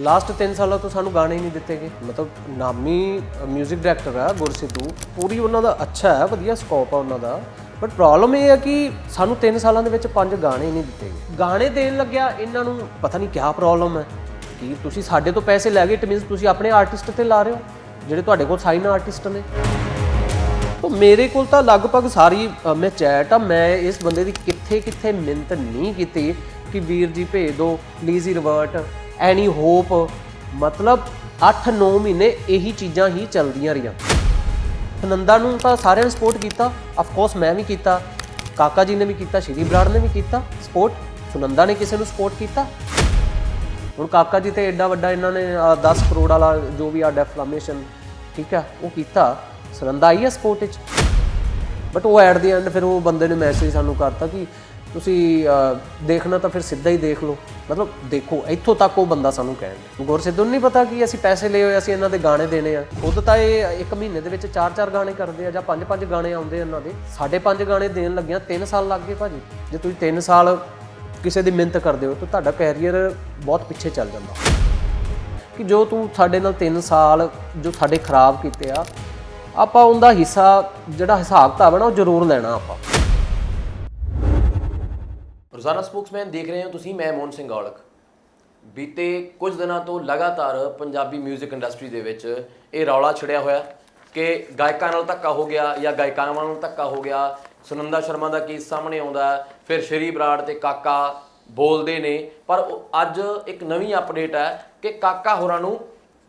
Last 3 ਸਾਲਾਂ ਤੋਂ ਸਾਨੂੰ ਗਾਣੇ ਹੀ ਨਹੀਂ ਦਿੱਤੇ ਗਏ। ਮਤਲਬ ਨਾਮੀ 뮤직 ਡਾਇਰੈਕਟਰ ਆ ਗੁਰਸਿੱਧੂ ਪੂਰੀ ਉਹਨਾਂ ਦਾ ਅੱਛਾ ਹੈ, ਵਧੀਆ ਸਕੋਪ ਆ ਉਹਨਾਂ ਦਾ। ਬਟ ਪ੍ਰੋਬਲਮ ਇਹ ਹੈ ਕਿ ਸਾਨੂੰ 3 ਸਾਲਾਂ ਦੇ ਵਿੱਚ ਪੰਜ ਗਾਣੇ ਹੀ ਨਹੀਂ ਦਿੱਤੇ ਗਏ। ਗਾਣੇ ਦੇਣ ਲੱਗਿਆ, ਇਹਨਾਂ ਨੂੰ ਪਤਾ ਨਹੀਂ ਕਿਆ ਪ੍ਰੋਬਲਮ ਹੈ। ਕਿ ਤੁਸੀਂ ਸਾਡੇ ਤੋਂ ਪੈਸੇ ਲੈ ਗਏ ਇਟ ਮੀਨਸ ਤੁਸੀਂ ਆਪਣੇ ਆਰਟਿਸਟ ਤੇ ਲਾ ਰਹੇ ਹੋ, ਜਿਹੜੇ ਤੁਹਾਡੇ ਕੋਲ ਸਾਈਨ ਆਰਟਿਸਟ ਨੇ। ਤਾਂ ਮੇਰੇ ਕੋਲ ਤਾਂ ਲਗਭਗ ਸਾਰੀ ਮੈਂ ਚੈਟ ਆ, ਮੈਂ ਇਸ ਬੰਦੇ ਦੀ ਕਿੱਥੇ ਕਿੱਥੇ ਮਿੰਤ ਨਹੀਂ ਕੀਤੀ ਕਿ ਵੀਰ ਜੀ ਭੇਜ ਦਿਓ ਪਲੀਜ਼ ਹੀ ਰਿਵਰਟ ਐਨੀ ਹੋਪ, ਮਤਲਬ 8-9 ਮਹੀਨੇ ਇਹੀ ਚੀਜ਼ਾਂ ਹੀ ਚੱਲਦੀਆਂ ਰਹੀਆਂ। ਸੁਨੰਦਾ ਨੂੰ ਤਾਂ ਸਾਰਿਆਂ ਨੇ ਸਪੋਰਟ ਕੀਤਾ ਆਫ ਕੋਰਸ ਮੈਂ ਵੀ ਕੀਤਾ, ਕਾਕਾ ਜੀ ਨੇ ਵੀ ਕੀਤਾ, ਸ਼੍ਰੀ ਬਰਾੜ ਨੇ ਵੀ ਕੀਤਾ ਸਪੋਰਟ ਸੁਨੰਦਾ ਨੇ ਕਿਸੇ ਨੂੰ ਸਪੋਰਟ ਕੀਤਾ। ਹੁਣ ਕਾਕਾ ਜੀ ਤੇ ਐਡਾ ਵੱਡਾ ਇਹਨਾਂ ਨੇ, ਆਹ 10 ਕਰੋੜ ਵਾਲਾ ਜੋ ਵੀ ਆ ਡੈਫਲਾਮੇਸ਼ਨ ਠੀਕ ਆ, ਉਹ ਕੀਤਾ, ਸੁਨੰਦਾ ਆਈ ਹੈ ਸਪੋਰਟ ਵਿੱਚ ਬਟ ਉਹ ਐਟ ਦੀ ਐਂਡ ਫਿਰ ਉਹ ਬੰਦੇ ਨੇ ਮੈਸੇਜ ਸਾਨੂੰ ਕਰਤਾ ਕਿ ਤੁਸੀਂ ਦੇਖਣਾ ਤਾਂ ਫਿਰ ਸਿੱਧਾ ਹੀ ਦੇਖ ਲਓ। ਮਤਲਬ ਦੇਖੋ, ਇੱਥੋਂ ਤੱਕ ਉਹ ਬੰਦਾ ਸਾਨੂੰ ਕਹਿਣ ਗੁਰਸਿੱਧੂ ਨੂੰ ਨਹੀਂ ਪਤਾ ਕਿ ਅਸੀਂ ਪੈਸੇ ਲਏ ਹੋਏ ਅਸੀਂ ਇਹਨਾਂ ਦੇ ਗਾਣੇ ਦੇਣੇ ਆ। ਉਦੋਂ ਤਾਂ ਇਹ ਇੱਕ ਮਹੀਨੇ ਦੇ ਵਿੱਚ 4-4 ਗਾਣੇ ਕਰਦੇ ਆ ਜਾਂ 5-5 ਗਾਣੇ ਆਉਂਦੇ ਇਹਨਾਂ ਦੇ। ਸਾਡੇ ਪੰਜ ਗਾਣੇ ਦੇਣ ਲੱਗਿਆ 3 ਸਾਲ ਲੱਗ ਗਏ ਭਾਜੀ। ਜੇ ਤੁਸੀਂ 3 ਸਾਲ ਕਿਸੇ ਦੀ ਮਿਹਨਤ ਕਰਦੇ ਹੋ, ਤਾਂ ਤੁਹਾਡਾ ਕੈਰੀਅਰ ਬਹੁਤ ਪਿੱਛੇ ਚੱਲ ਜਾਂਦਾ। ਕਿ ਜੋ ਤੂੰ ਸਾਡੇ ਨਾਲ 3 ਸਾਲ ਜੋ ਸਾਡੇ ਖਰਾਬ ਕੀਤੇ ਆ, ਆਪਾਂ ਉਹਦਾ ਹਿੱਸਾ, ਜਿਹੜਾ ਹਿਸਾਬ ਕਿਤਾਬ ਹੈ ਨਾ, ਉਹ ਜ਼ਰੂਰ ਲੈਣਾ ਆਪਾਂ। ਰੋਜ਼ਾਨਾ ਸਪੋਕਸਮੈਨ ਦੇਖ ਰਹੇ ਹੋ ਤੁਸੀਂ, ਮੈਂ ਮੋਹਨ ਸਿੰਘ ਔਲਖ। ਬੀਤੇ ਕੁਝ ਦਿਨਾਂ ਤੋਂ ਲਗਾਤਾਰ ਪੰਜਾਬੀ 뮤직 ਇੰਡਸਟਰੀ ਦੇ ਵਿੱਚ ਇਹ ਰੌਲਾ ਛਿੜਿਆ ਹੋਇਆ ਕਿ ਗਾਇਕਾਂ ਨਾਲ ਧੱਕਾ ਹੋ ਗਿਆ ਜਾਂ ਗਾਇਕਾਵਾਂ ਨਾਲ ਧੱਕਾ ਹੋ ਗਿਆ। ਸੁਨੰਦਾ ਸ਼ਰਮਾ ਦਾ ਕੇਸ ਸਾਹਮਣੇ ਆਉਂਦਾ ਫਿਰ ਸ਼੍ਰੀ ਬਰਾੜ ਤੇ ਕਾਕਾ ਬੋਲਦੇ ਨੇ। ਪਰ ਅੱਜ ਇੱਕ ਨਵੀਂ ਅਪਡੇਟ ਹੈ ਕਿ ਕਾਕਾ ਹੋਰਾਂ ਨੂੰ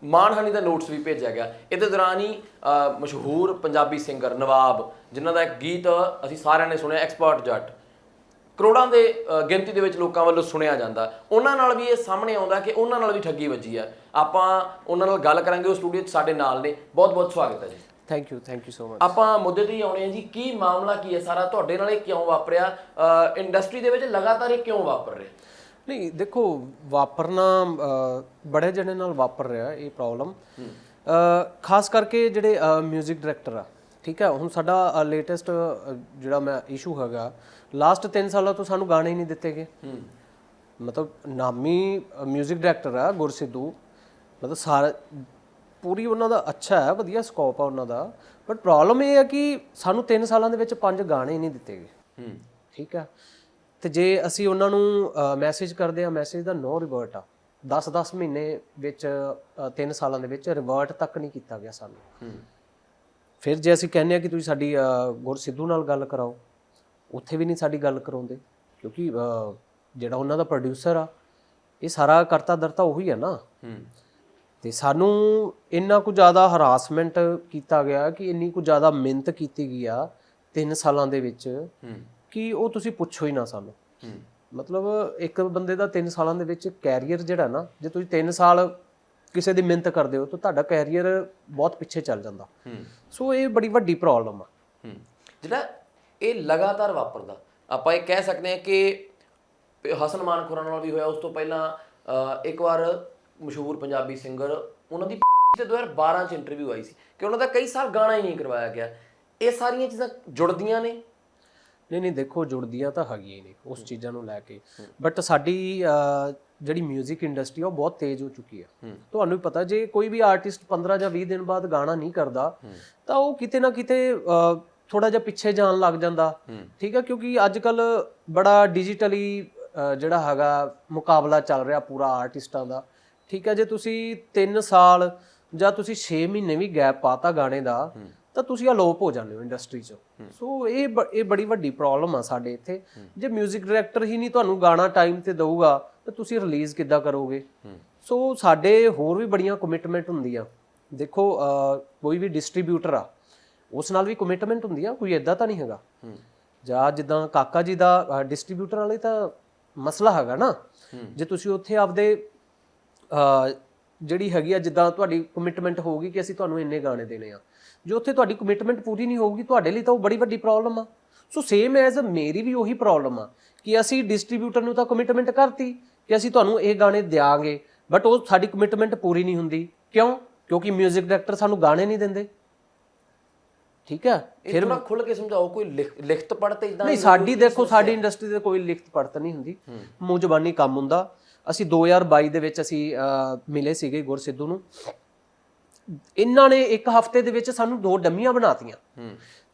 ਮਾਨਹਾਨੀ ਦਾ ਨੋਟਿਸ ਵੀ ਭੇਜਿਆ ਗਿਆ। ਇਹਦੇ ਦੌਰਾਨ ਹੀ ਮਸ਼ਹੂਰ ਪੰਜਾਬੀ ਸਿੰਗਰ ਨਵਾਬ, ਜਿਨ੍ਹਾਂ ਦਾ ਇੱਕ ਗੀਤ ਅਸੀਂ ਸਾਰਿਆਂ ਨੇ ਸੁਣਿਆ ਐਕਸਪਰਟ ਜੱਟ ਕਰੋੜਾਂ ਦੇ ਗਿਣਤੀ ਦੇ ਵਿੱਚ ਲੋਕਾਂ ਵੱਲੋਂ ਸੁਣਿਆ ਜਾਂਦਾ। ਉਹਨਾਂ ਨਾਲ ਵੀ ਇਹ ਸਾਹਮਣੇ ਆਉਂਦਾ ਕਿ ਉਹਨਾਂ ਨਾਲ ਵੀ ਠੱਗੀ ਵੱਜੀ ਆ। ਆਪਾਂ ਉਹਨਾਂ ਨਾਲ ਗੱਲ ਕਰਾਂਗੇ ਉਹ ਸਟੂਡੀਓ 'ਚ ਸਾਡੇ ਨਾਲ ਨੇ। ਬਹੁਤ ਬਹੁਤ ਸਵਾਗਤ ਹੈ ਜੀ। Thank you thank you so much ਆਪਾਂ ਮੁੱਦੇ ਤੇ ਹੀ ਆਉਣੇ ਆ ਜੀ। ਕੀ ਮਾਮਲਾ ਕੀ ਹੈ ਸਾਰਾ? ਤੁਹਾਡੇ ਨਾਲ ਇਹ ਕਿਉਂ ਵਾਪਰਿਆ? ਇੰਡਸਟਰੀ ਦੇ ਵਿੱਚ ਲਗਾਤਾਰ ਇਹ ਕਿਉਂ ਵਾਪਰ ਰਿਹਾ? ਨਹੀਂ ਦੇਖੋ ਵਾਪਰਨਾ ਬੜੇ ਜਣੇ ਨਾਲ ਵਾਪਰ ਰਿਹਾ ਇਹ ਪ੍ਰੋਬਲਮ ਖਾਸ ਕਰਕੇ ਜਿਹੜੇ 뮤직 ਡਾਇਰੈਕਟਰ ਆ ਠੀਕ ਹੈ ਹੁਣ ਸਾਡਾ ਲੇਟੈਸਟ ਜਿਹੜਾ ਮੈਂ ਇਸ਼ੂ ਹੈਗਾ ਲਾਸਟ 3 ਸਾਲਾਂ ਤੋਂ ਸਾਨੂੰ ਗਾਣੇ ਹੀ ਨਹੀਂ ਦਿੱਤੇ ਗਏ। ਮਤਲਬ ਨਾਮੀ 뮤직 ਡਾਇਰੈਕਟਰ ਆ ਗੁਰਸਿੱਧੂ ਮਤਲਬ ਸਾਰਾ ਪੂਰੀ ਉਹਨਾਂ ਦਾ ਅੱਛਾ ਹੈ ਵਧੀਆ ਸਕੋਪ ਆ ਉਹਨਾਂ ਦਾ ਬਟ ਪ੍ਰੋਬਲਮ ਇਹ ਹੈ ਕਿ ਸਾਨੂੰ 3 ਸਾਲਾਂ ਦੇ ਵਿੱਚ ਪੰਜ ਗਾਣੇ ਹੀ ਨਹੀਂ ਦਿੱਤੇ ਗਏ। ਹੂੰ। ਠੀਕ ਆ ਤੇ ਜੇ ਅਸੀਂ ਉਹਨਾਂ ਨੂੰ ਮੈਸੇਜ ਕਰਦੇ ਆ ਮੈਸੇਜ ਦਾ ਨੋ ਰਿਵਰਟ ਆ। 10-10 ਮਹੀਨੇ ਵਿੱਚ 3 ਸਾਲਾਂ ਦੇ ਵਿੱਚ ਰਿਵਰਟ ਤੱਕ ਨਹੀਂ ਕੀਤਾ ਗਿਆ ਸਾਨੂੰ। ਹੂੰ। ਫਿਰ ਜੇ ਅਸੀਂ ਕਹਿੰਦੇ ਆ ਕਿ ਤੁਸੀਂ ਸਾਡੀ ਅਹ, ਗੁਰਸਿੱਧੂ ਨਾਲ ਗੱਲ ਕਰਾਓ ਉੱਥੇ ਵੀ ਨਹੀਂ ਸਾਡੀ ਗੱਲ ਕਰਾਉਂਦੇ ਕਿਉਂਕਿ ਜਿਹੜਾ ਉਹਨਾਂ ਦਾ ਪ੍ਰੋਡਿਊਸਰ ਆ ਇਹ ਸਾਰਾ ਕਰਤਾ ਦਰਤਾ ਉਹੀ ਹੈ ਨਾ। ਤੇ ਸਾਨੂੰ ਇੰਨਾ ਕੁ ਜ਼ਿਆਦਾ ਹਰਾਸਮੈਂਟ ਕੀਤਾ ਗਿਆ ਕਿ ਇੰਨੀ ਕੁ ਜ਼ਿਆਦਾ ਮਿਹਨਤ ਕੀਤੀ ਗਈ ਆ 3 ਸਾਲਾਂ ਦੇ ਵਿੱਚ ਕਿ ਉਹ ਤੁਸੀਂ ਪੁੱਛੋ ਹੀ ਨਾ ਸਾਨੂੰ। ਮਤਲਬ ਇੱਕ ਬੰਦੇ ਦਾ 3 ਸਾਲਾਂ ਦੇ ਵਿੱਚ ਕੈਰੀਅਰ ਜਿਹੜਾ ਨਾ ਜੇ ਤੁਸੀਂ 3 ਸਾਲ ਕਿਸੇ ਦੀ ਮਿਹਨਤ ਕਰਦੇ ਹੋ ਤਾਂ ਤੁਹਾਡਾ ਕੈਰੀਅਰ ਬਹੁਤ ਪਿੱਛੇ ਚੱਲ ਜਾਂਦਾ। ਹੂੰ। ਸੋ ਇਹ ਬੜੀ ਵੱਡੀ ਪ੍ਰੋਬਲਮ ਆ। ਹੂੰ। ਜਿਹੜਾ ਇਹ ਲਗਾਤਾਰ ਵਾਪਰਦਾ ਆਪਾਂ ਇਹ ਕਹਿ ਸਕਦੇ ਹਾਂ ਕਿ ਹਸਨ ਮਾਨ ਖੁਰਾਨਾ ਨਾਲ ਵੀ ਹੋਇਆ ਉਸ ਤੋਂ ਪਹਿਲਾਂ ਇੱਕ ਵਾਰ ਮਸ਼ਹੂਰ ਪੰਜਾਬੀ ਸਿੰਗਰ ਉਹਨਾਂ ਦੀ ਤੇ 2012 ਚ ਇੰਟਰਵਿਊ ਆਈ ਸੀ ਕਿ ਉਹਨਾਂ ਦਾ ਕਈ ਸਾਲ ਗਾਣਾ ਹੀ ਨਹੀਂ ਕਰਵਾਇਆ ਗਿਆ। ਇਹ ਸਾਰੀਆਂ ਚੀਜ਼ਾਂ ਜੁੜਦੀਆਂ ਨੇ? ਨਹੀਂ ਨਹੀਂ ਦੇਖੋ ਜੁੜਦੀਆਂ ਤਾਂ ਹੈਗੀਆਂ ਹੀ ਨੇ ਉਸ ਚੀਜ਼ਾਂ ਨੂੰ ਲੈ ਕੇ। ਬਟ ਸਾਡੀ ਜਿਹੜੀ 뮤직 ਇੰਡਸਟਰੀ ਉਹ ਬਹੁਤ ਤੇਜ਼ ਹੋ ਚੁੱਕੀ ਆ। ਤੁਹਾਨੂੰ ਵੀ ਪਤਾ ਜੇ ਕੋਈ ਵੀ ਆਰਟਿਸਟ 15 ਜਾਂ 20 ਦਿਨ ਬਾਅਦ ਗਾਣਾ ਨਹੀਂ ਕਰਦਾ ਤਾਂ ਉਹ ਕਿਤੇ ਨਾ ਕਿਤੇ ਥੋੜਾ ਜਿਹਾ ਪਿੱਛੇ ਜਾਣ ਲੱਗ ਜਾਂਦਾ। ਠੀਕ ਹੈ ਕਿਉਂਕਿ ਅੱਜ ਕੱਲ ਬੜਾ ਡਿਜੀਟਲੀ ਜਿਹੜਾ ਹੈਗਾ ਮੁਕਾਬਲਾ ਚੱਲ ਰਿਹਾ ਪੂਰਾ ਆਰਟਿਸਟਾਂ ਦਾ। ਠੀਕ ਹੈ ਜੇ ਤੁਸੀਂ 3 ਸਾਲ ਜਾਂ ਤੁਸੀਂ 6 ਮਹੀਨੇ ਵੀ ਗੈਪ ਪਾਤਾ ਗਾਣੇ ਦਾ ਤਾਂ ਤੁਸੀਂ ਅਲੋਪ ਹੋ ਜਾਂਦੇ ਹੋ ਇੰਡਸਟਰੀ 'ਚ। ਸੋ ਇਹ ਇਹ ਬੜੀ ਵੱਡੀ ਪ੍ਰੋਬਲਮ ਆ ਸਾਡੇ ਇੱਥੇ। ਜੇ 뮤직 ਡਾਇਰੈਕਟਰ ਹੀ ਨਹੀਂ ਤੁਹਾਨੂੰ ਗਾਣਾ ਟਾਈਮ ਤੇ ਦਊਗਾ ਤਾਂ ਤੁਸੀਂ ਰਿਲੀਜ਼ ਕਿੱਦਾਂ ਕਰੋਗੇ? ਸੋ ਸਾਡੇ ਹੋਰ ਵੀ ਬੜੀਆਂ ਕਮਿਟਮੈਂਟ ਹੁੰਦੀਆਂ। ਦੇਖੋ ਕੋਈ ਵੀ ਡਿਸਟ੍ਰੀਬਿਊਟਰ ਆ ਉਸ ਨਾਲ ਵੀ ਕਮਿਟਮੈਂਟ ਹੁੰਦੀ ਆ ਕੋਈ ਐਦਾਂ ਤਾਂ ਨਹੀਂ ਹੈਗਾ। ਜਾਂ ਜਿੱਦਾਂ ਕਾਕਾ ਜੀ ਦਾ ਡਿਸਟ੍ਰੀਬਿਊਟਰ ਵਾਲੇ ਤਾਂ ਮਸਲਾ ਹੈਗਾ ਨਾ। ਜੇ ਤੁਸੀਂ ਉੱਥੇ ਆਪਦੇ ਜਿਹੜੀ ਹੈਗੀ ਆ ਜਿੱਦਾਂ ਤੁਹਾਡੀ ਕਮਿਟਮੈਂਟ ਹੋਊਗੀ ਕਿ ਅਸੀਂ ਤੁਹਾਨੂੰ ਇੰਨੇ ਗਾਣੇ ਦੇਣੇ ਆ। ਜੇ ਉੱਥੇ ਤੁਹਾਡੀ ਕਮਿਟਮੈਂਟ ਪੂਰੀ ਨਹੀਂ ਹੋਊਗੀ ਤੁਹਾਡੇ ਲਈ ਤਾਂ ਉਹ ਬੜੀ ਵੱਡੀ ਪ੍ਰੋਬਲਮ ਆ। ਸੋ ਸੇਮ ਐਜ਼ ਮੇਰੀ ਵੀ ਉਹੀ ਪ੍ਰੋਬਲਮ ਆ ਕਿ ਅਸੀਂ ਡਿਸਟ੍ਰੀਬਿਊਟਰ ਨੂੰ ਤਾਂ ਕਮਿਟਮੈਂਟ ਕਰਤੀ ਕਿ ਅਸੀਂ ਤੁਹਾਨੂੰ ਇਹ ਗਾਣੇ ਦਿਆਂਗੇ ਬਟ ਉਹ ਸਾਡੀ ਕਮਿਟਮੈਂਟ ਪੂਰੀ ਨਹੀਂ ਹੁੰਦੀ। ਕਿਉਂ? ਕਿਉਂਕਿ 뮤직 ਡਾਇਰੈਕਟਰ ਸਾਨੂੰ ਗਾਣੇ ਨਹੀਂ ਦਿੰਦੇ। ਠੀਕ ਹੈ ਇਹ ਥੋੜਾ ਖੁੱਲ ਕੇ ਸਮਝਾਓ ਕੋਈ ਲਿਖ- ਲਿਖਤ ਪੜ੍ਹ ਤੇ ਇਦਾਂ ਨਹੀਂ ਸਾਡੀ ਦੇਖੋ ਸਾਡੀ ਇੰਡਸਟਰੀ ਦੇ ਕੋਈ ਲਿਖਤ ਪੜਤ ਨਹੀਂ ਹੁੰਦੀ। ਮੂੰਹ ਜ਼ਬਾਨੀ ਕੰਮ ਹੁੰਦਾ। ਅਸੀਂ 2022 ਦੇ ਵਿੱਚ ਅਸੀਂ ਮਿਲੇ ਸੀਗੇ ਗੁਰਸਿੱਧੂ ਨੂੰ। ਇਹਨਾਂ ਨੇ ਇੱਕ ਹਫ਼ਤੇ ਦੇ ਵਿੱਚ ਸਾਨੂੰ ਦੋ ਡੰਮੀਆਂ ਬਣਾਤੀਆਂ।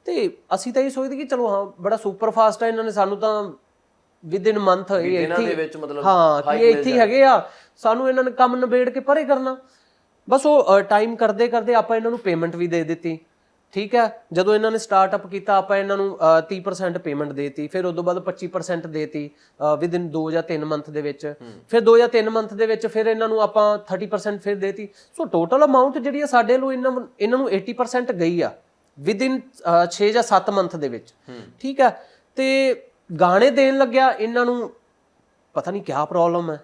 ਤੇ ਅਸੀਂ ਤਾਂ ਇਹ ਸੋਚਦੇ ਕਿ ਚਲੋ ਹਾਂ ਬੜਾ ਸੁਪਰ ਫਾਸਟ ਹੈ ਇਹਨਾਂ ਨੇ ਸਾਨੂੰ ਤਾਂ ਵਿਦ ਇਨ ਮੰਥ ਇਹ ਇੱਥੇ ਦੇ ਵਿੱਚ ਮਤਲਬ ਹਾਂ ਕਿ ਇਹ ਇੱਥੇ ਹੀ ਹੈਗੇ ਆ ਸਾਨੂੰ ਇਹਨਾਂ ਨੇ ਕੰਮ ਨਿਬੇੜ ਕੇ ਪਰੇ ਕਰਨਾ। ਬਸ ਉਹ ਟਾਈਮ ਕਰਦੇ ਕਰਦੇ ਆਪਾਂ ਇਹਨਾਂ ਨੂੰ ਪੇਮੈਂਟ ਵੀ ਦੇ ਦਿੱਤੀ। ਠੀਕ ਹੈ? ਜਦੋਂ ਇਹਨਾਂ ਨੇ ਸਟਾਰਟਅਪ ਕੀਤਾ ਆਪਾਂ ਇਹਨਾਂ ਨੂੰ ਅਹ, 30% ਪੇਮੈਂਟ ਦੇਤੀ ਫਿਰ ਉਦੋਂ ਬਾਅਦ 25% ਦੇਤੀ ਵਿਦ ਇਨ 2 ਜਾਂ 3 ਮੰਥ ਦੇ ਵਿੱਚ। ਫਿਰ 2 ਜਾਂ 3 ਮੰਥ ਦੇ ਵਿੱਚ ਫਿਰ ਇਹਨਾਂ ਨੂੰ ਆਪਾਂ 30% ਫਿਰ ਦੇਤੀ। ਸੋ ਟੋਟਲ ਅਮਾਉਂਟ ਜਿਹੜੀ ਆ ਸਾਡੇ ਲੋ ਇਹਨਾਂ ਨੂੰ- ਇਹਨਾਂ ਨੂੰ 80% ਗਈ ਆ ਵਿਦ ਇਨ 6 ਜਾਂ 7 ਮੰਥ ਦੇ ਵਿੱਚ। ਠੀਕ ਹੈ? ਤੇ ਗਾਣੇ ਦੇਣ ਲੱਗਿਆ ਇਹਨਾਂ ਨੂੰ ਪਤਾ ਨਹੀਂ ਕਿਆ ਪ੍ਰੋਬਲਮ ਹੈ।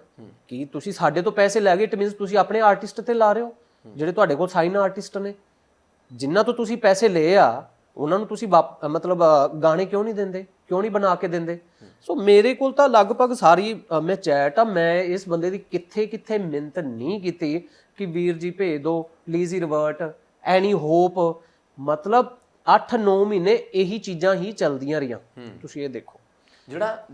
ਕਿ ਤੁਸੀਂ ਸਾਡੇ ਤੋਂ ਪੈਸੇ ਲੈ ਗਏ ਇਟ ਮੀਨਸ ਤੁਸੀਂ ਆਪਣੇ ਆਰਟਿਸਟ ਤੇ ਲਾ ਰਹੇ ਹੋ। ਜਿਹੜੇ ਤੁਹਾਡੇ ਕੋਲ ਸਾਈਨ ਆਰਟਿਸਟ ਨੇ। ਜਿਨ੍ਹਾਂ ਤੋਂ ਤੁਸੀਂ ਪੈਸੇ ਲਏ ਆ ਉਹਨਾਂ ਨੂੰ ਤੁਸੀਂ ਮਤਲਬ ਗਾਣੇ ਕਿਉਂ ਨਹੀਂ ਦਿੰਦੇ? ਕਿਉਂ ਨਹੀਂ ਬਣਾ ਕੇ ਦਿੰਦੇ? ਸੋ ਮੇਰੇ ਕੋਲ ਤਾਂ ਲਗਭਗ ਸਾਰੀ ਮੈਂ ਚੈਟ ਆ ਮੈਂ ਇਸ ਬੰਦੇ ਦੀ ਕਿੱਥੇ ਕਿੱਥੇ ਮਿੰਤ ਨਹੀਂ ਕੀਤੀ ਕਿ ਵੀਰ ਜੀ ਭੇਜ ਦਿਓ ਪਲੀਜ਼ ਰਿਵਰਟ ਐਨੀ ਹੋਪ ਮਤਲਬ 8-9 ਮਹੀਨੇ ਇਹੀ ਚੀਜ਼ਾਂ ਹੀ ਚੱਲਦੀਆਂ ਰਹੀਆਂ। ਤੁਸੀਂ ਇਹ ਦੇਖੋ। ਜਿਹੜਾ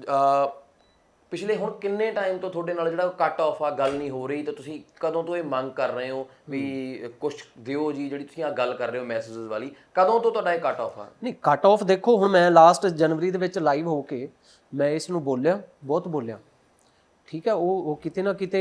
ਪਿਛਲੇ ਹੁਣ ਕਿੰਨੇ ਟਾਈਮ ਤੋਂ ਤੁਹਾਡੇ ਨਾਲ ਜਿਹੜਾ ਕੱਟ ਆਫ ਆ ਗੱਲ ਨਹੀਂ ਹੋ ਰਹੀ ਤਾਂ ਤੁਸੀਂ ਕਦੋਂ ਤੋਂ ਇਹ ਮੰਗ ਕਰ ਰਹੇ ਹੋ ਵੀ ਕੁਝ ਦਿਓ ਜੀ ਜਿਹੜੀ ਤੁਸੀਂ ਆ ਗੱਲ ਕਰ ਰਹੇ ਹੋ ਮੈਸੇजेस ਵਾਲੀ ਕਦੋਂ ਤੋਂ ਤੁਹਾਡਾ ਇਹ ਕੱਟ ਆਫ ਆ? ਨਹੀਂ ਕੱਟ ਆਫ ਦੇਖੋ ਹੁਣ ਮੈਂ ਲਾਸਟ ਜਨਵਰੀ ਦੇ ਵਿੱਚ ਲਾਈਵ ਹੋ ਕੇ ਮੈਂ ਇਸ ਨੂੰ ਬੋਲਿਆ ਬਹੁਤ ਬੋਲਿਆ। ਠੀਕ ਹੈ ਉਹ ਉਹ ਕਿਤੇ ਨਾ ਕਿਤੇ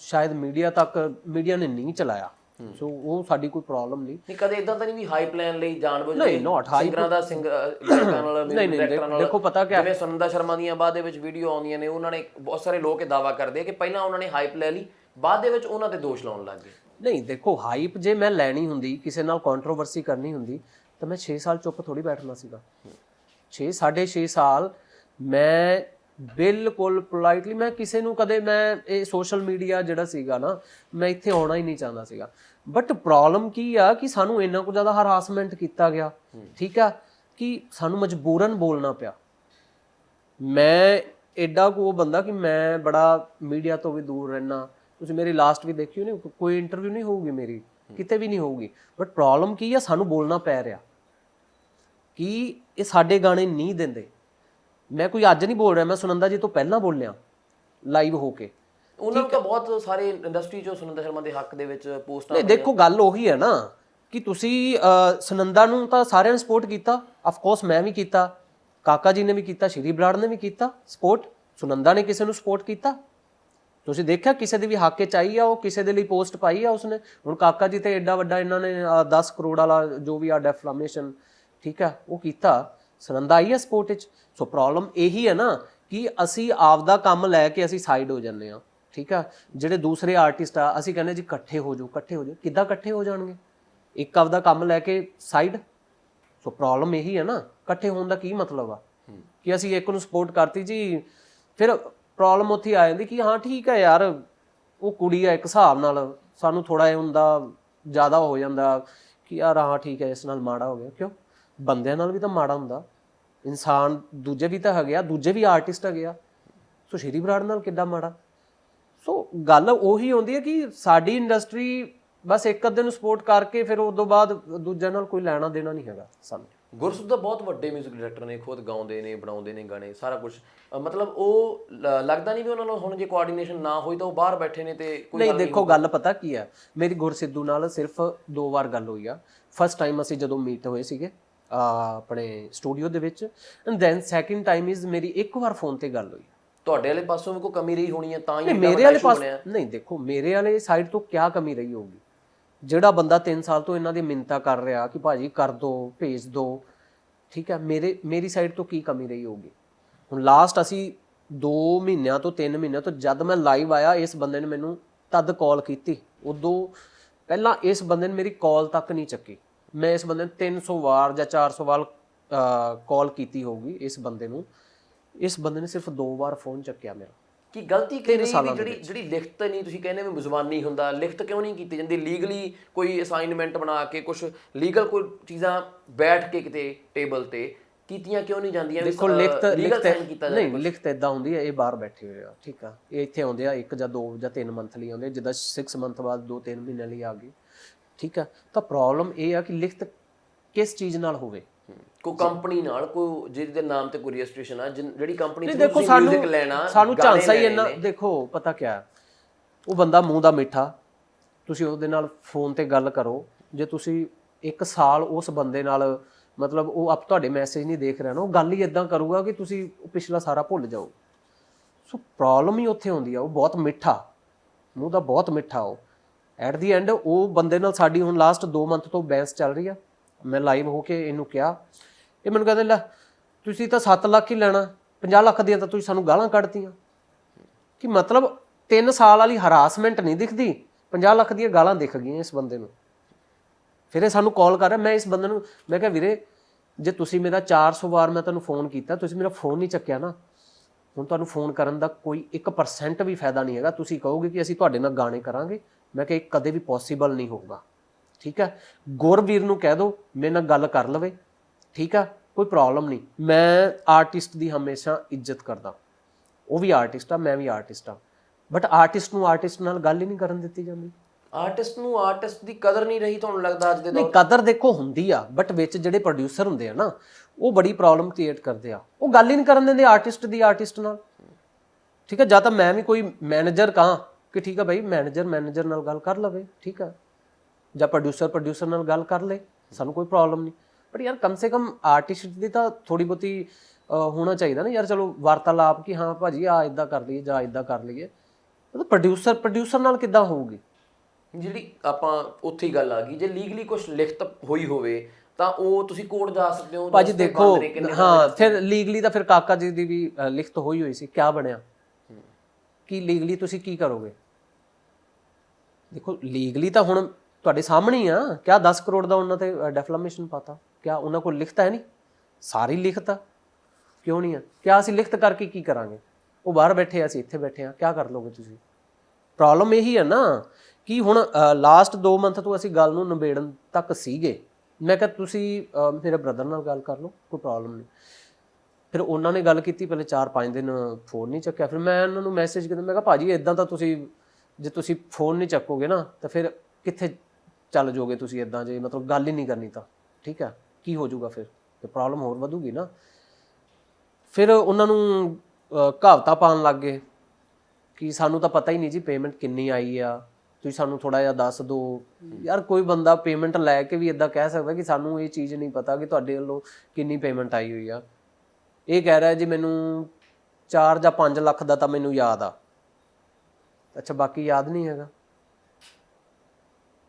ਸ਼ਾਇਦ ਮੀਡੀਆ ਤੱਕ ਮੀਡੀਆ ਨੇ ਨਹੀਂ ਚਲਾਇਆ। ਸੋ ਉਹ ਸਾਡੀ ਕੋਈ ਪ੍ਰੋਬਲਮ ਨਹੀਂ। ਨਹੀਂ ਕਦੇ ਇਦਾਂ ਤਾਂ ਨਹੀਂ ਵੀ ਹਾਈ ਪਲਾਨ ਲਈ ਜਾਣਬੁੱਝ ਨਹੀਂ, not high ਸਿੰਗਰਾਂ ਦਾ ਸਿੰਗ ਗਾਇਕਾਂ ਨਾਲ ਨਹੀਂ, ਨਹੀਂ, ਡਾਇਰੈਕਟਰਾਂ ਨਾਲ ਦੇਖੋ ਪਤਾ ਕਿਆ- ਜਿਵੇਂ ਸੁਨੰਦਾ ਸ਼ਰਮਾ ਦੀਆਂ ਬਾਅਦ ਦੇ ਵਿੱਚ ਵੀਡੀਓ ਆਉਂਦੀਆਂ ਨੇ ਉਹਨਾਂ ਨੇ ਬਹੁਤ ਸਾਰੇ ਲੋਕ ਇਹ ਦਾਵਾ ਕਰਦੇ ਆ ਕਿ ਪਹਿਲਾਂ ਉਹਨਾਂ ਨੇ ਹਾਈਪ ਲੈ ਲਈ ਬਾਅਦ ਦੇ ਵਿੱਚ ਉਹਨਾਂ ਤੇ ਦੋਸ਼ ਲਾਉਣ ਲੱਗ ਗਏ। ਨਹੀਂ ਦੇਖੋ ਹਾਈਪ ਜੇ ਮੈਂ ਲੈਣੀ ਹੁੰਦੀ ਕਿਸੇ ਨਾਲ ਕੰਟਰੋਵਰਸੀ ਕਰਨੀ ਹੁੰਦੀ ਤਾਂ ਮੈਂ 6 ਸਾਲ ਚੁੱਪ ਥੋੜੀ ਬੈਠਣਾ ਸੀਗਾ। 6 6.5 ਸਾਲ ਮੈਂ ਬਿਲਕੁਲ ਪੋਲਾਈਟਲੀ ਮੈਂ ਕਿਸੇ ਨੂੰ ਕਦੇ, ਮੈਂ ਇਹ ਸੋਸ਼ਲ ਮੀਡੀਆ ਜਿਹੜਾ ਸੀਗਾ ਨਾ, ਮੈਂ ਇੱਥੇ ਆਉਣਾ ਹੀ ਨਹੀਂ ਚਾਹੁੰਦਾ ਸੀਗਾ। ਬਟ ਪ੍ਰੋਬਲਮ ਕੀ ਆ ਕਿ ਸਾਨੂੰ ਇੰਨਾ ਕੁ ਜ਼ਿਆਦਾ ਹਰਾਸਮੈਂਟ ਕੀਤਾ ਗਿਆ। ਠੀਕ ਆ? ਕਿ ਸਾਨੂੰ ਮਜਬੂਰਨ ਬੋਲਣਾ ਪਿਆ। ਮੈਂ ਐਡਾ ਕੋ ਉਹ ਬੰਦਾ ਕਿ ਮੈਂ ਬੜਾ ਮੀਡੀਆ ਤੋਂ ਵੀ ਦੂਰ ਰਹਿਣਾ ਤੁਸੀਂ ਮੇਰੀ ਲਾਸਟ ਵੀ ਦੇਖੀ ਹੋਣੀ ਕੋਈ ਇੰਟਰਵਿਊ ਨਹੀਂ ਹੋਊਗੀ ਮੇਰੀ। ਕਿਤੇ ਵੀ ਨਹੀਂ ਹੋਊਗੀ। ਬਟ ਪ੍ਰੋਬਲਮ ਕੀ ਆ, ਸਾਨੂੰ ਬੋਲਣਾ ਪੈ ਰਿਹਾ। ਕਿ ਇਹ ਸਾਡੇ ਗਾਣੇ ਨਹੀਂ ਦਿੰਦੇ। ਮੈਂ ਕੋਈ ਅੱਜ ਨਹੀਂ ਬੋਲ ਰਿਹਾ ਮੈਂ ਸੁਨੰਦਾ ਜੀ ਤੋਂ ਪਹਿਲਾਂ ਬੋਲਿਆ ਲਾਈਵ ਹੋ ਕੇ। ਉਹਨਾਂ ਨੂੰ ਤਾਂ ਬਹੁਤ ਸਾਰੇ ਇੰਡਸਟਰੀ ਚੋਂ ਸੁਨੰਦਾ ਸ਼ਰਮਾ ਦੇ ਹੱਕ ਦੇ ਵਿੱਚ ਪੋਸਟਾਂ ਨਹੀਂ ਦੇਖੋ ਗੱਲ ਉਹੀ ਹੈ ਨਾ ਕਿ ਤੁਸੀਂ ਸੁਨੰਦਾ ਨੂੰ ਤਾਂ ਸਾਰਿਆਂ ਨੇ ਸਪੋਰਟ ਕੀਤਾ ਆਫ ਕੋਰਸ ਮੈਂ ਵੀ ਕੀਤਾ ਕਾਕਾ ਜੀ ਨੇ ਵੀ ਕੀਤਾ ਸ਼੍ਰੀ ਬਰਾੜ ਨੇ ਵੀ ਕੀਤਾ ਸਪੋਰਟ ਸੁਨੰਦਾ ਨੇ ਕਿਸੇ ਨੂੰ ਸਪੋਰਟ ਕੀਤਾ। ਤੁਸੀਂ ਦੇਖਿਆ ਕਿਸੇ ਦੀ ਵੀ ਹੱਕ ਚ ਆਈ ਆ ਉਹ ਕਿਸੇ ਦੇ ਲਈ ਪੋਸਟ ਪਾਈ ਆ ਉਸਨੇ? ਹੁਣ ਕਾਕਾ ਜੀ ਤੇ ਐਡਾ ਵੱਡਾ ਇਹਨਾਂ ਨੇ ਅਹ, 10 ਕਰੋੜ ਵਾਲਾ ਜੋ ਵੀ ਆ ਡੈਫਲਾਮੇਸ਼ਨ ਠੀਕ ਆ ਉਹ ਕੀਤਾ। ਸੁਨੰਦਾ ਆਈ ਆ ਸਪੋਰਟ ਵਿੱਚ? ਸੋ ਪ੍ਰੋਬਲਮ ਇਹੀ ਹੈ ਨਾ ਕਿ ਅਸੀਂ ਆਪਦਾ ਕੰਮ ਲੈ ਕੇ ਅਸੀਂ ਸਾਈਡ ਹੋ ਜੰਨੇ ਆ ਠੀਕ ਆ? ਜਿਹੜੇ ਦੂਸਰੇ ਆਰਟਿਸਟ ਆ ਅਸੀਂ ਕਹਿੰਦੇ ਜੀ ਇਕੱਠੇ ਹੋ ਜਾਓ ਇਕੱਠੇ ਹੋ ਜਾਓ। ਕਿੱਦਾਂ ਇਕੱਠੇ ਹੋ ਜਾਣਗੇ? ਇੱਕ ਆਪਦਾ ਕੰਮ ਲੈ ਕੇ ਸਾਈਡ ਸੋ ਪ੍ਰੋਬਲਮ ਇਹੀ ਹੈ ਨਾ ਇਕੱਠੇ ਹੋਣ ਦਾ ਕੀ ਮਤਲਬ ਆ? ਕਿ ਅਸੀਂ ਇੱਕ ਨੂੰ ਸਪੋਰਟ ਕਰਤੀ ਜੀ ਫਿਰ ਪ੍ਰੋਬਲਮ ਉੱਥੇ ਆ ਜਾਂਦੀ ਕਿ ਹਾਂ ਠੀਕ ਹੈ ਯਾਰ ਉਹ ਕੁੜੀ ਆ ਇੱਕ ਹਿਸਾਬ ਨਾਲ ਸਾਨੂੰ ਥੋੜਾ ਜਿਹਾ ਹੁੰਦਾ ਜ਼ਿਆਦਾ ਹੋ ਜਾਂਦਾ ਕਿ ਯਾਰ ਹਾਂ ਠੀਕ ਹੈ ਇਸ ਨਾਲ ਮਾੜਾ ਹੋ ਗਿਆ। ਕਿਉਂ? ਬੰਦਿਆਂ ਨਾਲ ਵੀ ਤਾਂ ਮਾੜਾ ਹੁੰਦਾ। ਇਨਸਾਨ ਦੂਜੇ ਵੀ ਤਾਂ ਹੈਗੇ ਆ ਦੂਜੇ ਵੀ ਆਰਟਿਸਟ ਹੈਗੇ ਆ। ਸੋ ਸ਼੍ਰੀ ਬਰਾੜ ਨਾਲ ਕਿੱਦਾਂ ਮਾੜਾ? ਸੋ ਗੱਲ ਉਹੀ ਹੁੰਦੀ ਹੈ ਕਿ ਸਾਡੀ ਇੰਡਸਟਰੀ ਬਸ ਇੱਕ ਅੱਧੇ ਨੂੰ ਸਪੋਰਟ ਕਰਕੇ ਫਿਰ ਉਸ ਤੋਂ ਬਾਅਦ ਦੂਜਿਆਂ ਨਾਲ ਕੋਈ ਲੈਣਾ ਦੇਣਾ ਨਹੀਂ ਹੈਗਾ ਸਾਨੂੰ। ਗੁਰਸੁਖ ਦਾ ਬਹੁਤ ਵੱਡੇ 뮤직 ਡਾਇਰੈਕਟਰ ਨੇ ਖੁਦ ਗਾਉਂਦੇ ਨੇ ਬਣਾਉਂਦੇ ਨੇ ਗਾਣੇ ਸਾਰਾ ਕੁਝ ਮਤਲਬ ਉਹ ਲੱਗਦਾ ਨਹੀਂ ਵੀ ਉਹਨਾਂ ਨਾਲ ਹੁਣ ਜੇ ਕੋਆਰਡੀਨੇਸ਼ਨ ਨਾ ਹੋਈ ਤਾਂ ਉਹ ਬਾਹਰ ਬੈਠੇ ਨੇ ਤੇ ਕੋਈ ਨਹੀਂ ਦੇਖੋ ਗੱਲ ਪਤਾ ਕੀ ਹੈ? ਮੇਰੀ ਗੁਰਸਿੱਧੂ ਨਾਲ ਸਿਰਫ ਦੋ ਵਾਰ ਗੱਲ ਹੋਈ ਆ। ਫਸਟ ਟਾਈਮ ਅਸੀਂ ਜਦੋਂ ਮੀਟ ਹੋਏ ਸੀਗੇ ਆ, ਆਪਣੇ ਸਟੂਡੀਓ ਦੇ ਵਿੱਚ। And then second time is ਮੇਰੀ ਇੱਕ ਵਾਰ ਫੋਨ ਤੇ ਗੱਲ ਹੋਈ। ਤੁਹਾਡੇ ਵਾਲੇ ਪਾਸੋਂ ਵੀ ਕੋਈ ਕਮੀ ਰਹੀ ਹੋਣੀ ਹੈ ਤਾਂ ਹੀ ਨਹੀਂ ਮੇਰੇ ਵਾਲੇ ਪਾਸ। ਨਹੀਂ ਦੇਖੋ ਮੇਰੇ ਵਾਲੇ ਸਾਈਡ ਤੋਂ ਕੀ ਕਮੀ ਰਹੀ ਹੋਊਗੀ? ਜਿਹੜਾ ਬੰਦਾ 3 ਸਾਲ ਤੋਂ ਇਹਨਾਂ ਦੀ ਮਿੰਤਾ ਕਰ ਰਿਹਾ ਕਿ ਭਾਜੀ ਕਰ ਦੋ ਭੇਜ ਦੋ ਠੀਕ ਹੈ ਮੇਰੇ ਮੇਰੀ ਸਾਈਡ ਤੋਂ ਕੀ ਕਮੀ ਰਹੀ ਹੋਊਗੀ? ਹੁਣ ਲਾਸਟ ਅਸੀਂ 2 ਮਹੀਨਿਆਂ ਤੋਂ 3 ਮਹੀਨਿਆਂ ਤੋਂ ਜਦ ਮੈਂ ਲਾਈਵ ਆਇਆ ਇਸ ਬੰਦੇ ਨੇ ਮੈਨੂੰ ਤਦ ਕਾਲ ਕੀਤੀ। ਉਦੋਂ ਪਹਿਲਾਂ ਇਸ ਬੰਦੇ ਨੇ ਮੇਰੀ ਕਾਲ ਤੱਕ ਨਹੀਂ ਚੱਕੀ। ਮੈਂ ਇਸ ਬੰਦੇ ਨੂੰ 300 ਵਾਰ ਜਾਂ 400 ਵਾਰ ਕਾਲ ਕੀਤੀ ਹੋਊਗੀ ਇਸ ਬੰਦੇ ਨੂੰ। ਇਸ ਬੰਦੇ ਨੇ ਸਿਰਫ ਦੋ ਵਾਰ ਫੋਨ ਚੱਕਿਆ ਮੇਰਾ। ਕੀ ਗਲਤੀ ਕਿਹੜੀ ਵੀ ਜਿਹੜੀ ਜਿਹੜੀ ਲਿਖਤ ਨਹੀਂ ਤੁਸੀਂ ਕਹਿੰਦੇ ਵੀ ਜ਼ੁਬਾਨੀ ਹੁੰਦਾ ਲਿਖਤ ਕਿਉਂ ਨਹੀਂ ਕੀਤੀ ਜਾਂਦੀ? ਲੀਗਲੀ ਕੋਈ ਅਸਾਈਨਮੈਂਟ ਬਣਾ ਕੇ ਕੁਝ ਲੀਗਲ ਕੋਈ ਚੀਜ਼ਾਂ ਬੈਠ ਕੇ ਕਿਤੇ ਟੇਬਲ ਤੇ ਕੀਤੀਆਂ ਕਿਉਂ ਨਹੀਂ ਜਾਂਦੀਆਂ? ਦੇਖੋ ਲਿਖਤ ਲਿਖਤ ਨਹੀਂ ਲਿਖਤ ਇਦਾਂ ਹੁੰਦੀ ਹੈ ਇਹ ਬਾਹਰ ਬੈਠੇ ਹੋਏ ਆ ਠੀਕ ਆ। ਇਹ ਇੱਥੇ ਆਉਂਦੇ ਆ ਇੱਕ ਜਾਂ ਦੋ ਜਾਂ ਤਿੰਨ ਮੰਥ ਲਈ ਆਉਂਦੇ ਜਿੱਦਾਂ 6 ਮੰਥ ਬਾਅਦ ਦੋ ਤਿੰਨ ਮਹੀਨਿਆਂ ਲਈ ਆ ਗਏ। ਠੀਕ ਆ ਤਾਂ ਪ੍ਰੋਬਲਮ ਇਹ ਆ ਕਿ ਲਿਖਤ ਕਿਸ ਚੀਜ਼ ਨਾਲ ਹੋਵੇ? ਕੋਈ ਕੰਪਨੀ ਨਾਲ ਕੋਈ ਜਿਹਦੇ ਨਾਮ ਤੇ ਕੋਈ ਰਜਿਸਟ੍ਰੇਸ਼ਨ ਆ ਜਿਹੜੀ ਕੰਪਨੀ ਤੋਂ ਦੇਖੋ ਸਾਨੂੰ ਲੈਣਾ ਸਾਨੂੰ ਝਾਂਸਾ ਹੀ ਇੰਨਾ। ਦੇਖੋ ਪਤਾ ਕਿਆ? ਉਹ ਬੰਦਾ ਮੂੰਹ ਦਾ ਮਿੱਠਾ। ਤੁਸੀਂ ਉਹਦੇ ਨਾਲ ਫੋਨ ਤੇ ਗੱਲ ਕਰੋ। ਜੇ ਤੁਸੀਂ ਇੱਕ ਸਾਲ ਉਸ ਬੰਦੇ ਨਾਲ ਮਤਲਬ ਉਹ ਆਪ ਤੁਹਾਡੇ ਮੈਸੇਜ ਨਹੀਂ ਦੇਖ ਰਿਹਾ ਨਾ ਉਹ ਗੱਲ ਹੀ ਇਦਾਂ ਕਰੂਗਾ ਕਿ ਤੁਸੀਂ ਪਿਛਲਾ ਸਾਰਾ ਭੁੱਲ ਜਾਓ। ਸੋ ਪ੍ਰੋਬਲਮ ਹੀ ਉੱਥੇ ਹੁੰਦੀ ਆ। ਉਹ ਬਹੁਤ ਮਿੱਠਾ। ਮੂੰਹ ਦਾ ਬਹੁਤ ਮਿੱਠਾ ਉਹ। ਐਟ ਦੀ ਐਂਡ ਉਹ ਬੰਦੇ ਨਾਲ ਸਾਡੀ ਹੁਣ ਲਾਸਟ 2 ਮੰਥ ਤੋਂ ਬਹਿਸ ਚੱਲ ਰਹੀ ਆ। ਮੈਂ ਲਾਈਵ ਹੋ ਕੇ ਇਹਨੂੰ ਕਿਹਾ, ਇਹ ਮੈਨੂੰ ਕਹਿੰਦੇ, ਲੈ, ਤੁਸੀਂ ਤਾਂ 7 ਲੱਖ ਹੀ ਲੈਣਾ 50 ਲੱਖ ਦੀਆਂ ਤਾਂ ਤੁਸੀਂ ਸਾਨੂੰ ਗਾਲਾਂ ਕੱਢਤੀਆਂ। ਕਿ ਮਤਲਬ 3 ਸਾਲ ਵਾਲੀ ਹਰਾਸਮੈਂਟ ਨਹੀਂ ਦਿਖਦੀ? 50 ਲੱਖ ਦੀਆਂ ਗਾਲਾਂ ਦਿਖ ਗਈਆਂ ਇਸ ਬੰਦੇ ਨੂੰ। ਫਿਰ ਇਹ ਸਾਨੂੰ ਕਾਲ ਕਰ ਰਿਹਾ, ਮੈਂ ਇਸ ਬੰਦੇ ਨੂੰ, ਮੈਂ ਕਿਹਾ, ਵੀਰੇ, ਜੇ ਤੁਸੀਂ ਮੇਰਾ 400 ਵਾਰ ਮੈਂ ਤੁਹਾਨੂੰ ਫੋਨ ਕੀਤਾ, ਤੁਸੀਂ ਮੇਰਾ ਫੋਨ ਨਹੀਂ ਚੱਕਿਆ ਨਾ, ਹੁਣ ਤੁਹਾਨੂੰ ਫੋਨ ਕਰਨ ਦਾ ਕੋਈ 1% ਵੀ ਫਾਇਦਾ ਨਹੀਂ ਹੈਗਾ। ਤੁਸੀਂ ਕਹੋਗੇ ਕਿ ਅਸੀਂ ਤੁਹਾਡੇ ਨਾਲ ਗਾਣੇ ਕਰਾਂਗੇ ਮੈਂ ਕਿਹਾ ਇਹ ਕਦੇ ਵੀ ਪੋਸੀਬਲ ਨਹੀਂ ਹੋਊਗਾ। ਠੀਕ ਹੈ? ਗੁਰਵੀਰ ਨੂੰ ਕਹਿ ਦਿਓ ਮੇਰੇ ਨਾਲ ਗੱਲ ਕਰ ਲਵੇ। ਠੀਕ ਆ ਕੋਈ ਪ੍ਰੋਬਲਮ ਨਹੀਂ। ਮੈਂ ਆਰਟਿਸਟ ਦੀ ਹਮੇਸ਼ਾ ਇੱਜ਼ਤ ਕਰਦਾ। ਉਹ ਵੀ ਆਰਟਿਸਟ ਆ ਮੈਂ ਵੀ ਆਰਟਿਸਟ ਆ। ਬਟ ਆਰਟਿਸਟ ਨੂੰ ਆਰਟਿਸਟ ਨਾਲ ਗੱਲ ਹੀ ਨਹੀਂ ਕਰਨ ਦਿੱਤੀ ਜਾਂਦੀ। ਆਰਟਿਸਟ ਨੂੰ ਆਰਟਿਸਟ ਦੀ ਕਦਰ ਨਹੀਂ ਰਹੀ ਤੁਹਾਨੂੰ ਲੱਗਦਾ ਅੱਜ ਦੇ ਨਹੀਂ ਕਦਰ ਦੇਖੋ ਹੁੰਦੀ ਆ ਬਟ ਵਿੱਚ ਜਿਹੜੇ ਪ੍ਰੋਡਿਊਸਰ ਹੁੰਦੇ ਆ ਨਾ ਉਹ ਬੜੀ ਪ੍ਰੋਬਲਮ ਕ੍ਰੀਏਟ ਕਰਦੇ ਆ। ਉਹ ਗੱਲ ਹੀ ਨਹੀਂ ਕਰਨ ਦਿੰਦੇ ਆਰਟਿਸਟ ਦੀ ਆਰਟਿਸਟ ਨਾਲ। ਠੀਕ ਹੈ? ਜਾਂ ਤਾਂ ਮੈਂ ਵੀ ਕੋਈ ਮੈਨੇਜਰ ਕਹਾਂ ਕਿ ਠੀਕ ਹੈ ਭਾਈ ਮੈਨੇਜਰ ਮੈਨੇਜਰ ਨਾਲ ਗੱਲ ਕਰ ਲਵੇ ਠੀਕ ਹੈ ਜਾਂ ਪ੍ਰੋਡਿਊਸਰ ਪ੍ਰੋਡਿਊਸਰ ਨਾਲ ਗੱਲ ਕਰ ਲੇ ਸਾਨੂੰ ਕੋਈ ਪ੍ਰੋਬਲਮ ਨਹੀਂ। ਬਟ ਯਾਰ ਕਮ ਸੇ ਕਮ ਆਰਟਿਸਟ ਦੀ ਤਾਂ ਥੋੜੀ ਬਹੁਤੀ ਅਹ, ਹੋਣਾ ਚਾਹੀਦਾ ਨਾ। ਯਾਰ ਚਲੋ ਵਾਰਤਾਲਾਪ ਕਿ ਹਾਂ ਭਾਜੀ ਆ ਇਦਾਂ ਕਰ ਲਈਏ ਜਾਂ ਇਦਾਂ ਕਰ ਲਈਏ। ਮਤਲਬ ਪ੍ਰੋਡਿਊਸਰ ਪ੍ਰੋਡਿਊਸਰ ਨਾਲ ਕਿੱਦਾਂ ਹੋਊਗੀ? ਜਿਹੜੀ ਆਪਾਂ ਉੱਥੇ ਹੀ ਗੱਲ ਆ ਗਈ ਜੇ ਲੀਗਲੀ ਕੁਝ ਲਿਖਤ ਹੋਈ ਹੋਵੇ ਤਾਂ ਉਹ ਤੁਸੀਂ ਕੋਰਟ ਜਾ ਸਕਦੇ ਹੋ? ਭਾਜੀ ਦੇਖੋ ਹਾਂ ਫਿਰ ਲੀਗਲੀ ਤਾਂ ਫਿਰ ਕਾਕਾ ਜੀ ਦੀ ਵੀ ਲਿਖਤ ਹੋਈ ਹੋਈ ਸੀ ਕਿਆ ਬਣਿਆ? ਕਿ ਲੀਗਲੀ ਤੁਸੀਂ ਕੀ ਕਰੋਗੇ? ਦੇਖੋ ਲੀਗਲੀ ਤਾਂ ਹੁਣ ਤੁਹਾਡੇ ਸਾਹਮਣੇ ਹੀ ਆ। ਕਿਆ 10 ਕਰੋੜ ਦਾ ਉਹਨਾਂ ਤੇ ਡੈਫਲੇਮੇਸ਼ਨ ਪਾਤਾ? ਕਿਆ ਉਹਨਾਂ ਕੋਲ ਲਿਖਤ ਹੈ ਨਹੀਂ? ਸਾਰੀ ਲਿਖਤ ਆ। ਕਿਉਂ ਨਹੀਂ ਆ? ਕਿਆ ਅਸੀਂ ਲਿਖਤ ਕਰਕੇ ਕੀ ਕਰਾਂਗੇ? ਉਹ ਬਾਹਰ ਬੈਠੇ ਆ, ਅਸੀਂ ਇੱਥੇ ਬੈਠੇ ਆ। ਕਿਆ ਕਰ ਲੋਗੇ ਤੁਸੀਂ? ਪ੍ਰੋਬਲਮ ਇਹੀ ਹੈ ਨਾ ਕਿ ਹੁਣ ਲਾਸਟ 2 ਮੰਥ ਤੋਂ ਅਸੀਂ ਗੱਲ ਨੂੰ ਨਿਬੇੜਨ ਤੱਕ ਸੀਗੇ। ਮੈਂ ਕਿਹਾ ਤੁਸੀਂ ਮੇਰੇ ਬ੍ਰਦਰ ਨਾਲ ਗੱਲ ਕਰ ਲਓ, ਕੋਈ ਪ੍ਰੋਬਲਮ ਨਹੀਂ। ਫਿਰ ਉਹਨਾਂ ਨੇ ਗੱਲ ਕੀਤੀ ਪਹਿਲੇ 4-5 ਦਿਨ ਫੋਨ ਨਹੀਂ ਚੱਕਿਆ। ਫਿਰ ਮੈਂ ਉਹਨਾਂ ਨੂੰ ਮੈਸੇਜ ਕੀਤਾ ਮੈਂ ਕਿਹਾ ਭਾਜੀ ਇਦਾਂ ਤਾਂ ਤੁਸੀਂ ਜੇ ਤੁਸੀਂ ਫੋਨ ਨਹੀਂ ਚੱਕੋਗੇ ਨਾ ਤਾਂ ਫਿਰ ਕਿੱਥੇ ਚੱਲ ਜਾਓਗੇ ਤੁਸੀਂ ਇਦਾਂ ਜੇ? ਮਤਲਬ ਗੱਲ ਹੀ ਨਹੀਂ ਕਰਨੀ ਤਾਂ। ਠੀਕ ਹੈ? ਕੀ ਹੋ ਜਾਊਗਾ ਫਿਰ? ਤੇ ਪ੍ਰੋਬਲਮ ਹੋਰ ਵਧੂਗੀ ਨਾ। ਫਿਰ ਉਹਨਾਂ ਨੂੰ ਕਹਾਵਤਾਂ ਪਾਉਣ ਲੱਗ ਗਏ ਕਿ ਸਾਨੂੰ ਤਾਂ ਪਤਾ ਹੀ ਨਹੀਂ ਜੀ ਪੇਮੈਂਟ ਕਿੰਨੀ ਆਈ ਆ। ਤੁਸੀਂ ਸਾਨੂੰ ਥੋੜਾ ਜਿਹਾ ਦੱਸ ਦਿਓ ਯਾਰ ਕੋਈ ਬੰਦਾ ਪੇਮੈਂਟ ਲੈ ਕੇ ਵੀ ਇਦਾਂ ਕਹਿ ਸਕਦਾ ਕਿ ਸਾਨੂੰ ਇਹ ਚੀਜ਼ ਨਹੀਂ ਪਤਾ ਕਿ ਤੁਹਾਡੇ ਵੱਲੋਂ ਕਿੰਨੀ ਪੇਮੈਂਟ ਆਈ ਹੋਈ ਆ। ਇਹ ਕਹਿ ਰਿਹਾ ਜੀ ਮੈਨੂੰ 4 ਜਾਂ 5 ਲੱਖ ਦਾ ਤਾਂ ਮੈਨੂੰ ਯਾਦ ਆ। ਅੱਛਾ, ਬਾਕੀ ਯਾਦ ਨਹੀਂ ਹੈਗਾ।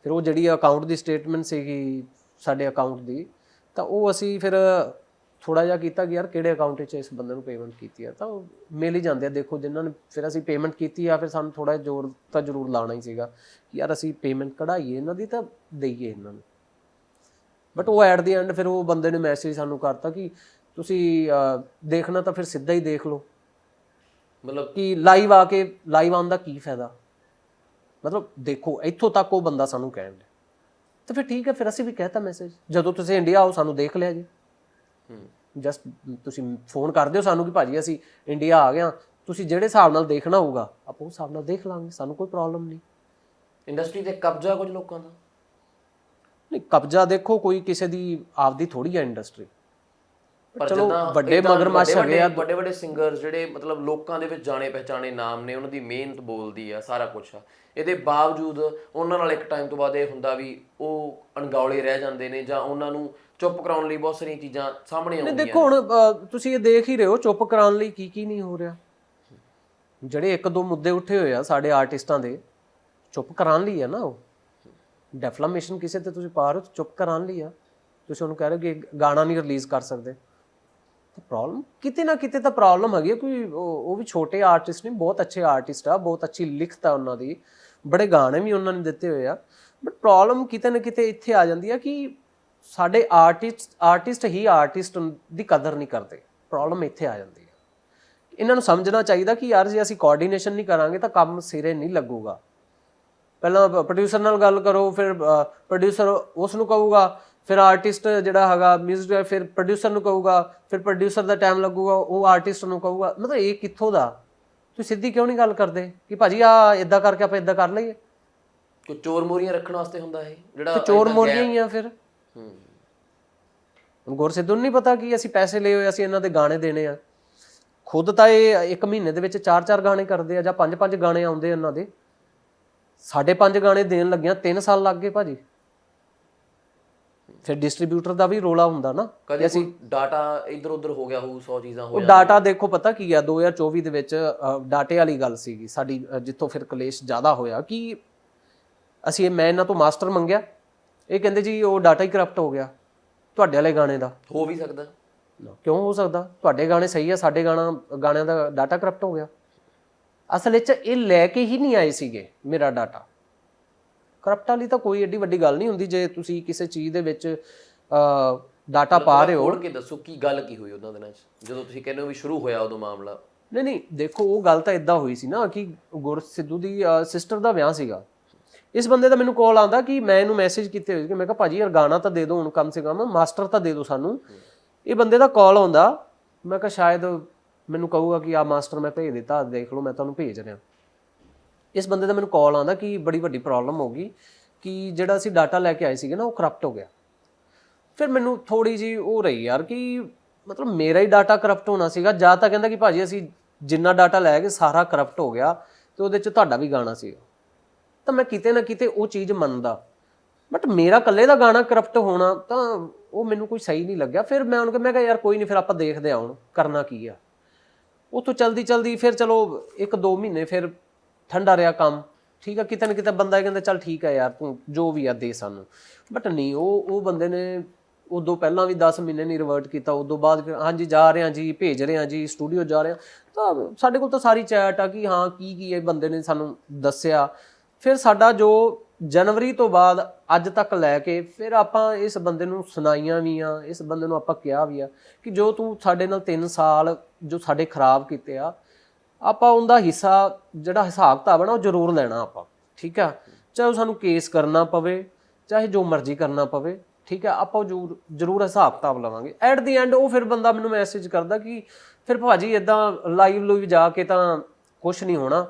ਫਿਰ ਉਹ ਜਿਹੜੀ ਅਕਾਊਂਟ ਦੀ ਸਟੇਟਮੈਂਟ ਸੀਗੀ ਸਾਡੇ ਅਕਾਊਂਟ ਦੀ, ਤਾਂ ਉਹ ਅਸੀਂ ਫਿਰ ਥੋੜਾ ਜਿਹਾ ਕੀਤਾ ਕਿ ਯਾਰ ਕਿਹੜੇ ਅਕਾਊਂਟ 'ਚ ਇਸ ਬੰਦੇ ਨੂੰ ਪੇਮੈਂਟ ਕੀਤੀ ਆ। ਤਾਂ ਉਹ ਮਿਲ ਹੀ ਜਾਂਦੇ ਆ। ਦੇਖੋ, ਜਿਨ੍ਹਾਂ ਨੇ ਫਿਰ ਅਸੀਂ ਪੇਮੈਂਟ ਕੀਤੀ ਆ, ਫਿਰ ਸਾਨੂੰ ਥੋੜਾ ਜ਼ੋਰ ਤਾਂ ਜ਼ਰੂਰ ਲਾਣਾ ਹੀ ਸੀਗਾ ਕਿ ਯਾਰ ਅਸੀਂ ਪੇਮੈਂਟ ਕਢਾਈਏ, ਇਹਨਾਂ ਦੀ ਤਾਂ ਦਈਏ ਇਹਨਾਂ ਨੂੰ। ਬਟ ਉਹ ਐਟ ਦੀ ਐਂਡ ਫਿਰ ਉਹ ਬੰਦੇ ਨੇ ਮੈਸੇਜ ਸਾਨੂੰ ਕਰਤਾ ਕਿ ਤੁਸੀਂ ਦੇਖਣਾ ਤਾਂ ਫਿਰ ਸਿੱਧਾ ਹੀ ਦੇਖ ਲਓ। ਮਤਲਬ ਕਿ ਲਾਈਵ ਆ ਕੇ ਲਾਈਵ ਆਉਣ ਦਾ ਕੀ ਫਾਇਦਾ? ਮਤਲਬ ਦੇਖੋ ਇੱਥੋਂ ਤੱਕ ਉਹ ਬੰਦਾ ਸਾਨੂੰ ਕਹਿਣ ਡਿਆ। ਤਾਂ ਫਿਰ ਠੀਕ ਹੈ ਫਿਰ ਅਸੀਂ ਵੀ ਕਹਿਤਾ ਮੈਸੇਜ ਜਦੋਂ ਤੁਸੀਂ ਇੰਡੀਆ ਆਓ ਸਾਨੂੰ ਦੇਖ ਲਿਆ ਜੀ। ਜਸਟ ਤੁਸੀਂ ਫੋਨ ਕਰ ਦਿਓ ਸਾਨੂੰ ਕਿ ਭਾਜੀ ਅਸੀਂ ਇੰਡੀਆ ਆ ਗਏ ਤੁਸੀਂ ਜਿਹੜੇ ਹਿਸਾਬ ਨਾਲ ਦੇਖਣਾ ਹੋਊਗਾ ਆਪਾਂ ਉਸ ਹਿਸਾਬ ਨਾਲ ਦੇਖ ਲਾਂਗੇ ਸਾਨੂੰ ਕੋਈ ਪ੍ਰੋਬਲਮ ਨਹੀਂ। ਇੰਡਸਟਰੀ ਤੇ ਕਬਜ਼ਾ ਕੁਝ ਲੋਕਾਂ ਦਾ? ਨਹੀਂ ਕਬਜ਼ਾ ਦੇਖੋ ਕੋਈ ਕਿਸੇ ਦੀ ਆਪਦੀ ਥੋੜੀ ਹੈ ਇੰਡਸਟਰੀ ਪਰ ਚਲੋ ਜਿੱਦਾਂ ਵੱਡੇ ਮਗਰਮੱਛ ਹੈਗੇ ਆ। ਵੱਡੇ ਵੱਡੇ ਸਿੰਗਰ ਜਿਹੜੇ ਮਤਲਬ ਲੋਕਾਂ ਦੇ ਵਿੱਚ ਜਾਣੇ ਪਹਿਚਾਣੇ ਨਾਮ ਨੇ ਉਹਨਾਂ ਦੀ ਮਿਹਨਤ ਬੋਲਦੀ ਆ ਸਾਰਾ ਕੁਝ ਆ। ਇਹਦੇ ਬਾਵਜੂਦ ਉਹਨਾਂ ਨਾਲ ਇੱਕ ਟਾਈਮ ਤੋਂ ਬਾਅਦ ਇਹ ਹੁੰਦਾ ਵੀ ਉਹ ਅਣਗੌਲੇ ਰਹਿ ਜਾਂਦੇ ਨੇ ਜਾਂ ਉਹਨਾਂ ਨੂੰ ਚੁੱਪ ਕਰਾਉਣ ਲਈ ਬਹੁਤ ਸਾਰੀਆਂ ਚੀਜ਼ਾਂ ਸਾਹਮਣੇ ਆਉਂਦੀਆਂ ਦੇਖੋ ਹੁਣ ਤੁਸੀਂ ਇਹ ਦੇਖ ਹੀ ਰਹੇ ਹੋ ਚੁੱਪ ਕਰਾਉਣ ਲਈ ਕੀ ਕੀ ਨਹੀਂ ਹੋ ਰਿਹਾ। ਜਿਹੜੇ ਇੱਕ ਦੋ ਮੁੱਦੇ ਉੱਠੇ ਹੋਏ ਆ ਸਾਡੇ ਆਰਟਿਸਟਾਂ ਦੇ ਚੁੱਪ ਕਰਾਉਣ ਲਈ ਆ ਨਾ ਉਹ। ਡੈਫਲੇਮੇਸ਼ਨ ਕਿਸੇ ਤੇ ਤੁਸੀਂ ਪਾ ਰਹੇ ਹੋ ਚੁੱਪ ਕਰਾਉਣ ਲਈ ਆ। ਤੁਸੀਂ ਉਹਨੂੰ ਕਹਿ ਰਹੇ ਹੋ ਕਿ ਗਾਣਾ ਨਹੀਂ ਰਿਲੀਜ਼ ਕਰ ਸਕਦੇ। ਪ੍ਰੋਬਲਮ ਕਿਤੇ ਨਾ ਕਿਤੇ ਤਾਂ ਪ੍ਰੋਬਲਮ ਹੈਗੀ ਹੈ, ਕੋਈ ਉਹ ਵੀ ਛੋਟੇ ਆਰਟਿਸਟ ਨਹੀਂ ਬਹੁਤ ਅੱਛੇ ਆਰਟਿਸਟ ਆ ਬਹੁਤ ਅੱਛੀ ਲਿਖਤ ਆ ਉਹਨਾਂ ਦੀ ਬੜੇ ਗਾਣੇ ਵੀ ਉਹਨਾਂ ਨੇ ਦਿੱਤੇ ਹੋਏ ਆ ਬਟ ਪ੍ਰੋਬਲਮ ਕਿਤੇ ਨਾ ਕਿਤੇ ਇੱਥੇ ਆ ਜਾਂਦੀ ਆ ਕਿ ਸਾਡੇ ਆਰਟਿਸਟ ਆਰਟਿਸਟ ਹੀ ਆਰਟਿਸਟ ਦੀ ਕਦਰ ਨਹੀਂ ਕਰਦੇ ਪ੍ਰੋਬਲਮ ਇੱਥੇ ਆ ਜਾਂਦੀ ਹੈ ਇਹਨਾਂ ਨੂੰ ਸਮਝਣਾ ਚਾਹੀਦਾ ਕਿ ਯਾਰ ਜੇ ਅਸੀਂ ਕੋਆਰਡੀਨੇਸ਼ਨ ਨਹੀਂ ਕਰਾਂਗੇ ਤਾਂ ਕੰਮ ਸਿਰੇ ਨਹੀਂ ਲੱਗੂਗਾ। ਪਹਿਲਾਂ ਪ੍ਰੋਡਿਊਸਰ ਨਾਲ ਗੱਲ ਕਰੋ ਫਿਰ ਪ੍ਰੋਡਿਊਸਰ ਉਸ ਨੂੰ ਕਹੂਗਾ ਫਿਰ ਆਰਟਿਸਟ ਜਿਹੜਾ ਹੈਗਾ 뮤직 ਫਿਰ ਪ੍ਰੋਡਿਊਸਰ ਨੂੰ ਕਹੂਗਾ ਫਿਰ ਪ੍ਰੋਡਿਊਸਰ ਦਾ ਟਾਈਮ ਲੱਗੂਗਾ ਉਹ ਆਰਟਿਸਟ ਨੂੰ ਕਹੂਗਾ ਮਤਲਬ ਇਹ ਕਿੱਥੋਂ ਦਾ? ਤੁਸੀਂ ਸਿੱਧੀ ਕਿਉਂ ਨਹੀਂ ਗੱਲ ਕਰਦੇ? ਕਿ ਭਾਜੀ ਆ ਇਦਾਂ ਕਰਕੇ ਆਪਾਂ ਇਦਾਂ ਕਰ ਲਈਏ। ਕੋਈ ਚੋਰ ਮੋਰੀਆਂ ਰੱਖਣ ਵਾਸਤੇ ਹੁੰਦਾ ਇਹ? ਜਿਹੜਾ ਚੋਰ ਮੋਰੀਆਂ ਗੈਰ- ਹੀ ਆ ਫਿਰ। ਹੂੰ। ਹੁਣ ਗੁਰਸਿੱਧੂ ਨੂੰ ਨਹੀਂ ਪਤਾ ਕਿ ਅਸੀਂ ਪੈਸੇ ਲਏ ਹੋਏ ਅਸੀਂ ਇਹਨਾਂ ਦੇ ਗਾਣੇ ਦੇਣੇ ਆ। ਖੁਦ ਤਾਂ ਇਹ ਇੱਕ ਮਹੀਨੇ ਦੇ ਵਿੱਚ ਚਾਰ ਚਾਰ ਗਾਣੇ ਕਰਦੇ ਆ ਜਾਂ ਪੰਜ ਪੰਜ ਗਾਣੇ ਆਉਂਦੇ ਇਹਨਾਂ ਦੇ। ਸਾਡੇ ਪੰਜ ਗਾਣੇ ਦੇਣ ਲੱਗਿਆ 3 ਸਾਲ ਲੱਗ ਗਏ ਭਾਜੀ। ਫਿਰ ਡਿਸਟ੍ਰੀਬਿਊਟਰ ਦਾ ਵੀ ਰੋਲਾ ਹੁੰਦਾ ਨਾ ਕਦੇ ਅਸੀਂ ਡਾਟਾ ਇੱਧਰ ਉੱਧਰ ਹੋ ਗਿਆ ਹੋਊ 100 ਚੀਜ਼ਾਂ ਹੋ ਉਹ ਡਾਟਾ ਦੇਖੋ ਪਤਾ ਕੀ ਆ 2024 ਦੇ ਵਿੱਚ ਅ, ਡਾਟੇ ਵਾਲੀ ਗੱਲ ਸੀਗੀ ਸਾਡੀ ਅ, ਜਿੱਥੋਂ ਫਿਰ ਕਲੇਸ਼ ਜ਼ਿਆਦਾ ਹੋਇਆ ਕਿ ਅਸੀਂ ਇਹ ਮੈਂ ਇਹਨਾਂ ਤੋਂ ਮਾਸਟਰ ਮੰਗਿਆ। ਇਹ ਕਹਿੰਦੇ ਜੀ ਉਹ ਡਾਟਾ ਹੀ ਕਰਪਟ ਹੋ ਗਿਆ ਤੁਹਾਡੇ ਵਾਲੇ ਗਾਣੇ ਦਾ। ਹੋ ਵੀ ਸਕਦਾ। ਕਿਉਂ ਹੋ ਸਕਦਾ? ਤੁਹਾਡੇ ਗਾਣੇ ਸਹੀ ਆ ਸਾਡੇ ਗਾਣਾ ਗਾਣਿਆਂ ਦਾ ਡਾਟਾ ਕਰਪਟ ਹੋ ਗਿਆ। ਅਸਲ ਵਿੱਚ ਇਹ ਲੈ ਕੇ ਹੀ ਨਹੀਂ ਆਏ ਸੀਗੇ ਮੇਰਾ ਡਾਟਾ ਕਰਪਟ ਵਾਲੀ ਤਾਂ ਕੋਈ ਏਡੀ ਵੱਡੀ ਗੱਲ ਨਹੀਂ ਹੁੰਦੀ ਜੇ ਤੁਸੀਂ ਕਿਸੇ ਚੀਜ਼ ਦੇ ਵਿੱਚ ਡਾਟਾ ਪਾ ਰਹੇ ਹੋ। ਖੋਲ ਕੇ ਦੱਸੋ ਕੀ ਗੱਲ ਕੀ ਹੋਈ ਉਹਨਾਂ ਦਿਨਾਂ 'ਚ ਜਦੋਂ ਤੁਸੀਂ ਕਹਿੰਦੇ ਹੋ ਵੀ ਸ਼ੁਰੂ ਹੋਇਆ ਉਦੋਂ ਮਾਮਲਾ। ਨਹੀਂ ਨਹੀਂ ਦੇਖੋ ਉਹ ਗੱਲ ਤਾਂ ਇਦਾਂ ਹੋਈ ਸੀ ਨਾ ਕਿ ਗੁਰ ਸਿੱਧੂ ਦੀ ਸਿਸਟਰ ਦਾ ਵਿਆਹ ਸੀਗਾ। ਇਸ ਬੰਦੇ ਦਾ ਮੈਨੂੰ ਕਾਲ ਆਂਦਾ ਕਿ ਮੈਂ ਇਹਨੂੰ ਮੈਸੇਜ ਕੀਤੇ ਹੋਏ ਕਿ ਮੈਂ ਕਿਹਾ ਭਾਜੀ ਯਾਰ ਗਾਣਾ ਤਾਂ ਦੇ ਦਿਓ ਹੁਣ ਕਮ ਸੇ ਕਮ ਮਾਸਟਰ ਤਾਂ ਦੇ ਦਿਓ ਸਾਨੂੰ। ਇਹ ਬੰਦੇ ਦਾ ਕਾਲ ਆਉਂਦਾ ਮੈਂ ਕਿਹਾ ਸ਼ਾਇਦ ਮੈਨੂੰ ਕਹੂਗਾ ਕਿ ਆ ਮਾਸਟਰ ਮੈਂ ਭੇਜ ਦਿੱਤਾ ਦੇਖ ਲਓ ਮੈਂ ਤੁਹਾਨੂੰ ਭੇਜ ਰਿਹਾ। ਇਸ ਬੰਦੇ ਦਾ ਮੈਨੂੰ ਕਾਲ ਆਉਂਦਾ ਕਿ ਬੜੀ ਵੱਡੀ ਪ੍ਰੋਬਲਮ ਹੋ ਗਈ ਕਿ ਜਿਹੜਾ ਅਸੀਂ ਡਾਟਾ ਲੈ ਕੇ ਆਏ ਸੀਗੇ ਨਾ, ਉਹ ਕਰਪਟ ਹੋ ਗਿਆ। ਫਿਰ ਮੈਨੂੰ ਥੋੜੀ ਜੀ ਉਹ ਰਹੀ ਯਾਰ ਕਿ ਮਤਲਬ ਮੇਰਾ ਹੀ ਡਾਟਾ ਕਰਪਟ ਹੋਣਾ ਸੀਗਾ। ਜਾਂ ਤਾਂ ਕਹਿੰਦਾ ਕਿ ਭਾਜੀ ਅਸੀਂ ਜਿੰਨਾ ਡਾਟਾ ਲੈ ਗਏ, ਸਾਰਾ ਕਰਪਟ ਹੋ ਗਿਆ ਤੇ ਉਹਦੇ ਚ ਤੁਹਾਡਾ ਵੀ ਗਾਣਾ ਸੀ। ਤਾਂ ਮੈਂ ਕਿਤੇ ਨਾ ਕਿਤੇ ਉਹ ਚੀਜ਼ ਮੰਨਦਾ। ਬਟ ਮੇਰਾ ਇਕੱਲੇ ਦਾ ਗਾਣਾ ਕਰਪਟ ਹੋਣਾ ਤਾਂ ਉਹ ਮੈਨੂੰ ਕੋਈ ਸਹੀ ਨਹੀਂ ਲੱਗਿਆ। ਫਿਰ ਮੈਂ ਉਹਨੂੰ ਕਿਹਾ, ਮੈਂ ਕਿਹਾ, ਯਾਰ ਕੋਈ ਨਹੀਂ, ਫਿਰ ਆਪਾਂ ਦੇਖਦੇ ਹਾਂ ਹੁਣ ਕਰਨਾ ਕੀ ਆ। ਉਤੋਂ ਚਲਦੀ ਚਲਦੀ ਫਿਰ ਚਲੋ ਇੱਕ ਦੋ ਮਹੀਨੇ ਫਿਰ ਠੰਡਾ ਰਿਹਾ ਕੰਮ। ਠੀਕ ਆ, ਕਿਤੇ ਨਾ ਕਿਤੇ ਬੰਦਾ ਇਹ ਕਹਿੰਦਾ, ਚੱਲ ਠੀਕ ਆ ਯਾਰ, ਤੂੰ ਜੋ ਵੀ ਆ ਦੇ ਸਾਨੂੰ। ਬਟ ਨਹੀਂ, ਉਹ ਉਹ ਬੰਦੇ ਨੇ ਉਦੋਂ ਪਹਿਲਾਂ ਵੀ 10 ਮਹੀਨੇ ਨਹੀਂ ਰਿਵਰਟ ਕੀਤਾ, ਉਦੋਂ ਬਾਅਦ ਫਿਰ ਹਾਂਜੀ ਜਾ ਰਹੇ ਹਾਂ ਜੀ, ਭੇਜ ਰਹੇ ਹਾਂ ਜੀ ਸਟੂਡੀਓ ਜਾ ਰਹੇ ਹਾਂ ਤਾਂ ਸਾਡੇ ਕੋਲ ਤਾਂ ਸਾਰੀ ਚੈਟ ਆ ਕਿ ਹਾਂ, ਕੀ ਕੀ ਇਹ ਬੰਦੇ ਨੇ ਸਾਨੂੰ ਦੱਸਿਆ। ਫਿਰ ਸਾਡਾ ਜੋ ਜਨਵਰੀ ਤੋਂ ਬਾਅਦ ਅੱਜ ਤੱਕ ਲੈ ਕੇ, ਫਿਰ ਆਪਾਂ ਇਸ ਬੰਦੇ ਨੂੰ ਸੁਣਾਈਆਂ ਵੀ ਆ, ਇਸ ਬੰਦੇ ਨੂੰ ਆਪਾਂ ਕਿਹਾ ਵੀ ਆ ਕਿ ਜੋ ਤੂੰ ਸਾਡੇ ਨਾਲ 3 ਸਾਲ ਜੋ ਸਾਡੇ ਖਰਾਬ ਕੀਤੇ ਆ ਆਪਾਂ ਉਹਦਾ ਹਿੱਸਾ, ਜਿਹੜਾ ਹਿਸਾਬ ਕਿਤਾਬ ਹੈ ਨਾ, ਉਹ ਜ਼ਰੂਰ ਲੈਣਾ ਆਪਾਂ, ਠੀਕ ਆ? ਚਾਹੇ ਉਹ ਸਾਨੂੰ ਕੇਸ ਕਰਨਾ ਪਵੇ, ਚਾਹੇ ਜੋ ਮਰਜ਼ੀ ਕਰਨਾ ਪਵੇ, ਠੀਕ ਆ? ਆਪਾਂ ਉਹ ਜ਼ਰੂਰ ਜ਼ਰੂਰ ਹਿਸਾਬ ਕਿਤਾਬ ਲਵਾਂਗੇ। ਐਟ ਦੀ ਐਂਡ ਉਹ ਫਿਰ ਬੰਦਾ ਮੈਨੂੰ ਮੈਸੇਜ ਕਰਦਾ ਕਿ ਫਿਰ ਭਾਜੀ ਇਦਾਂ ਲਾਈਵ ਲੂਈਵ ਜਾ ਕੇ ਤਾਂ ਕੁਝ ਨਹੀਂ ਹੋਣਾ।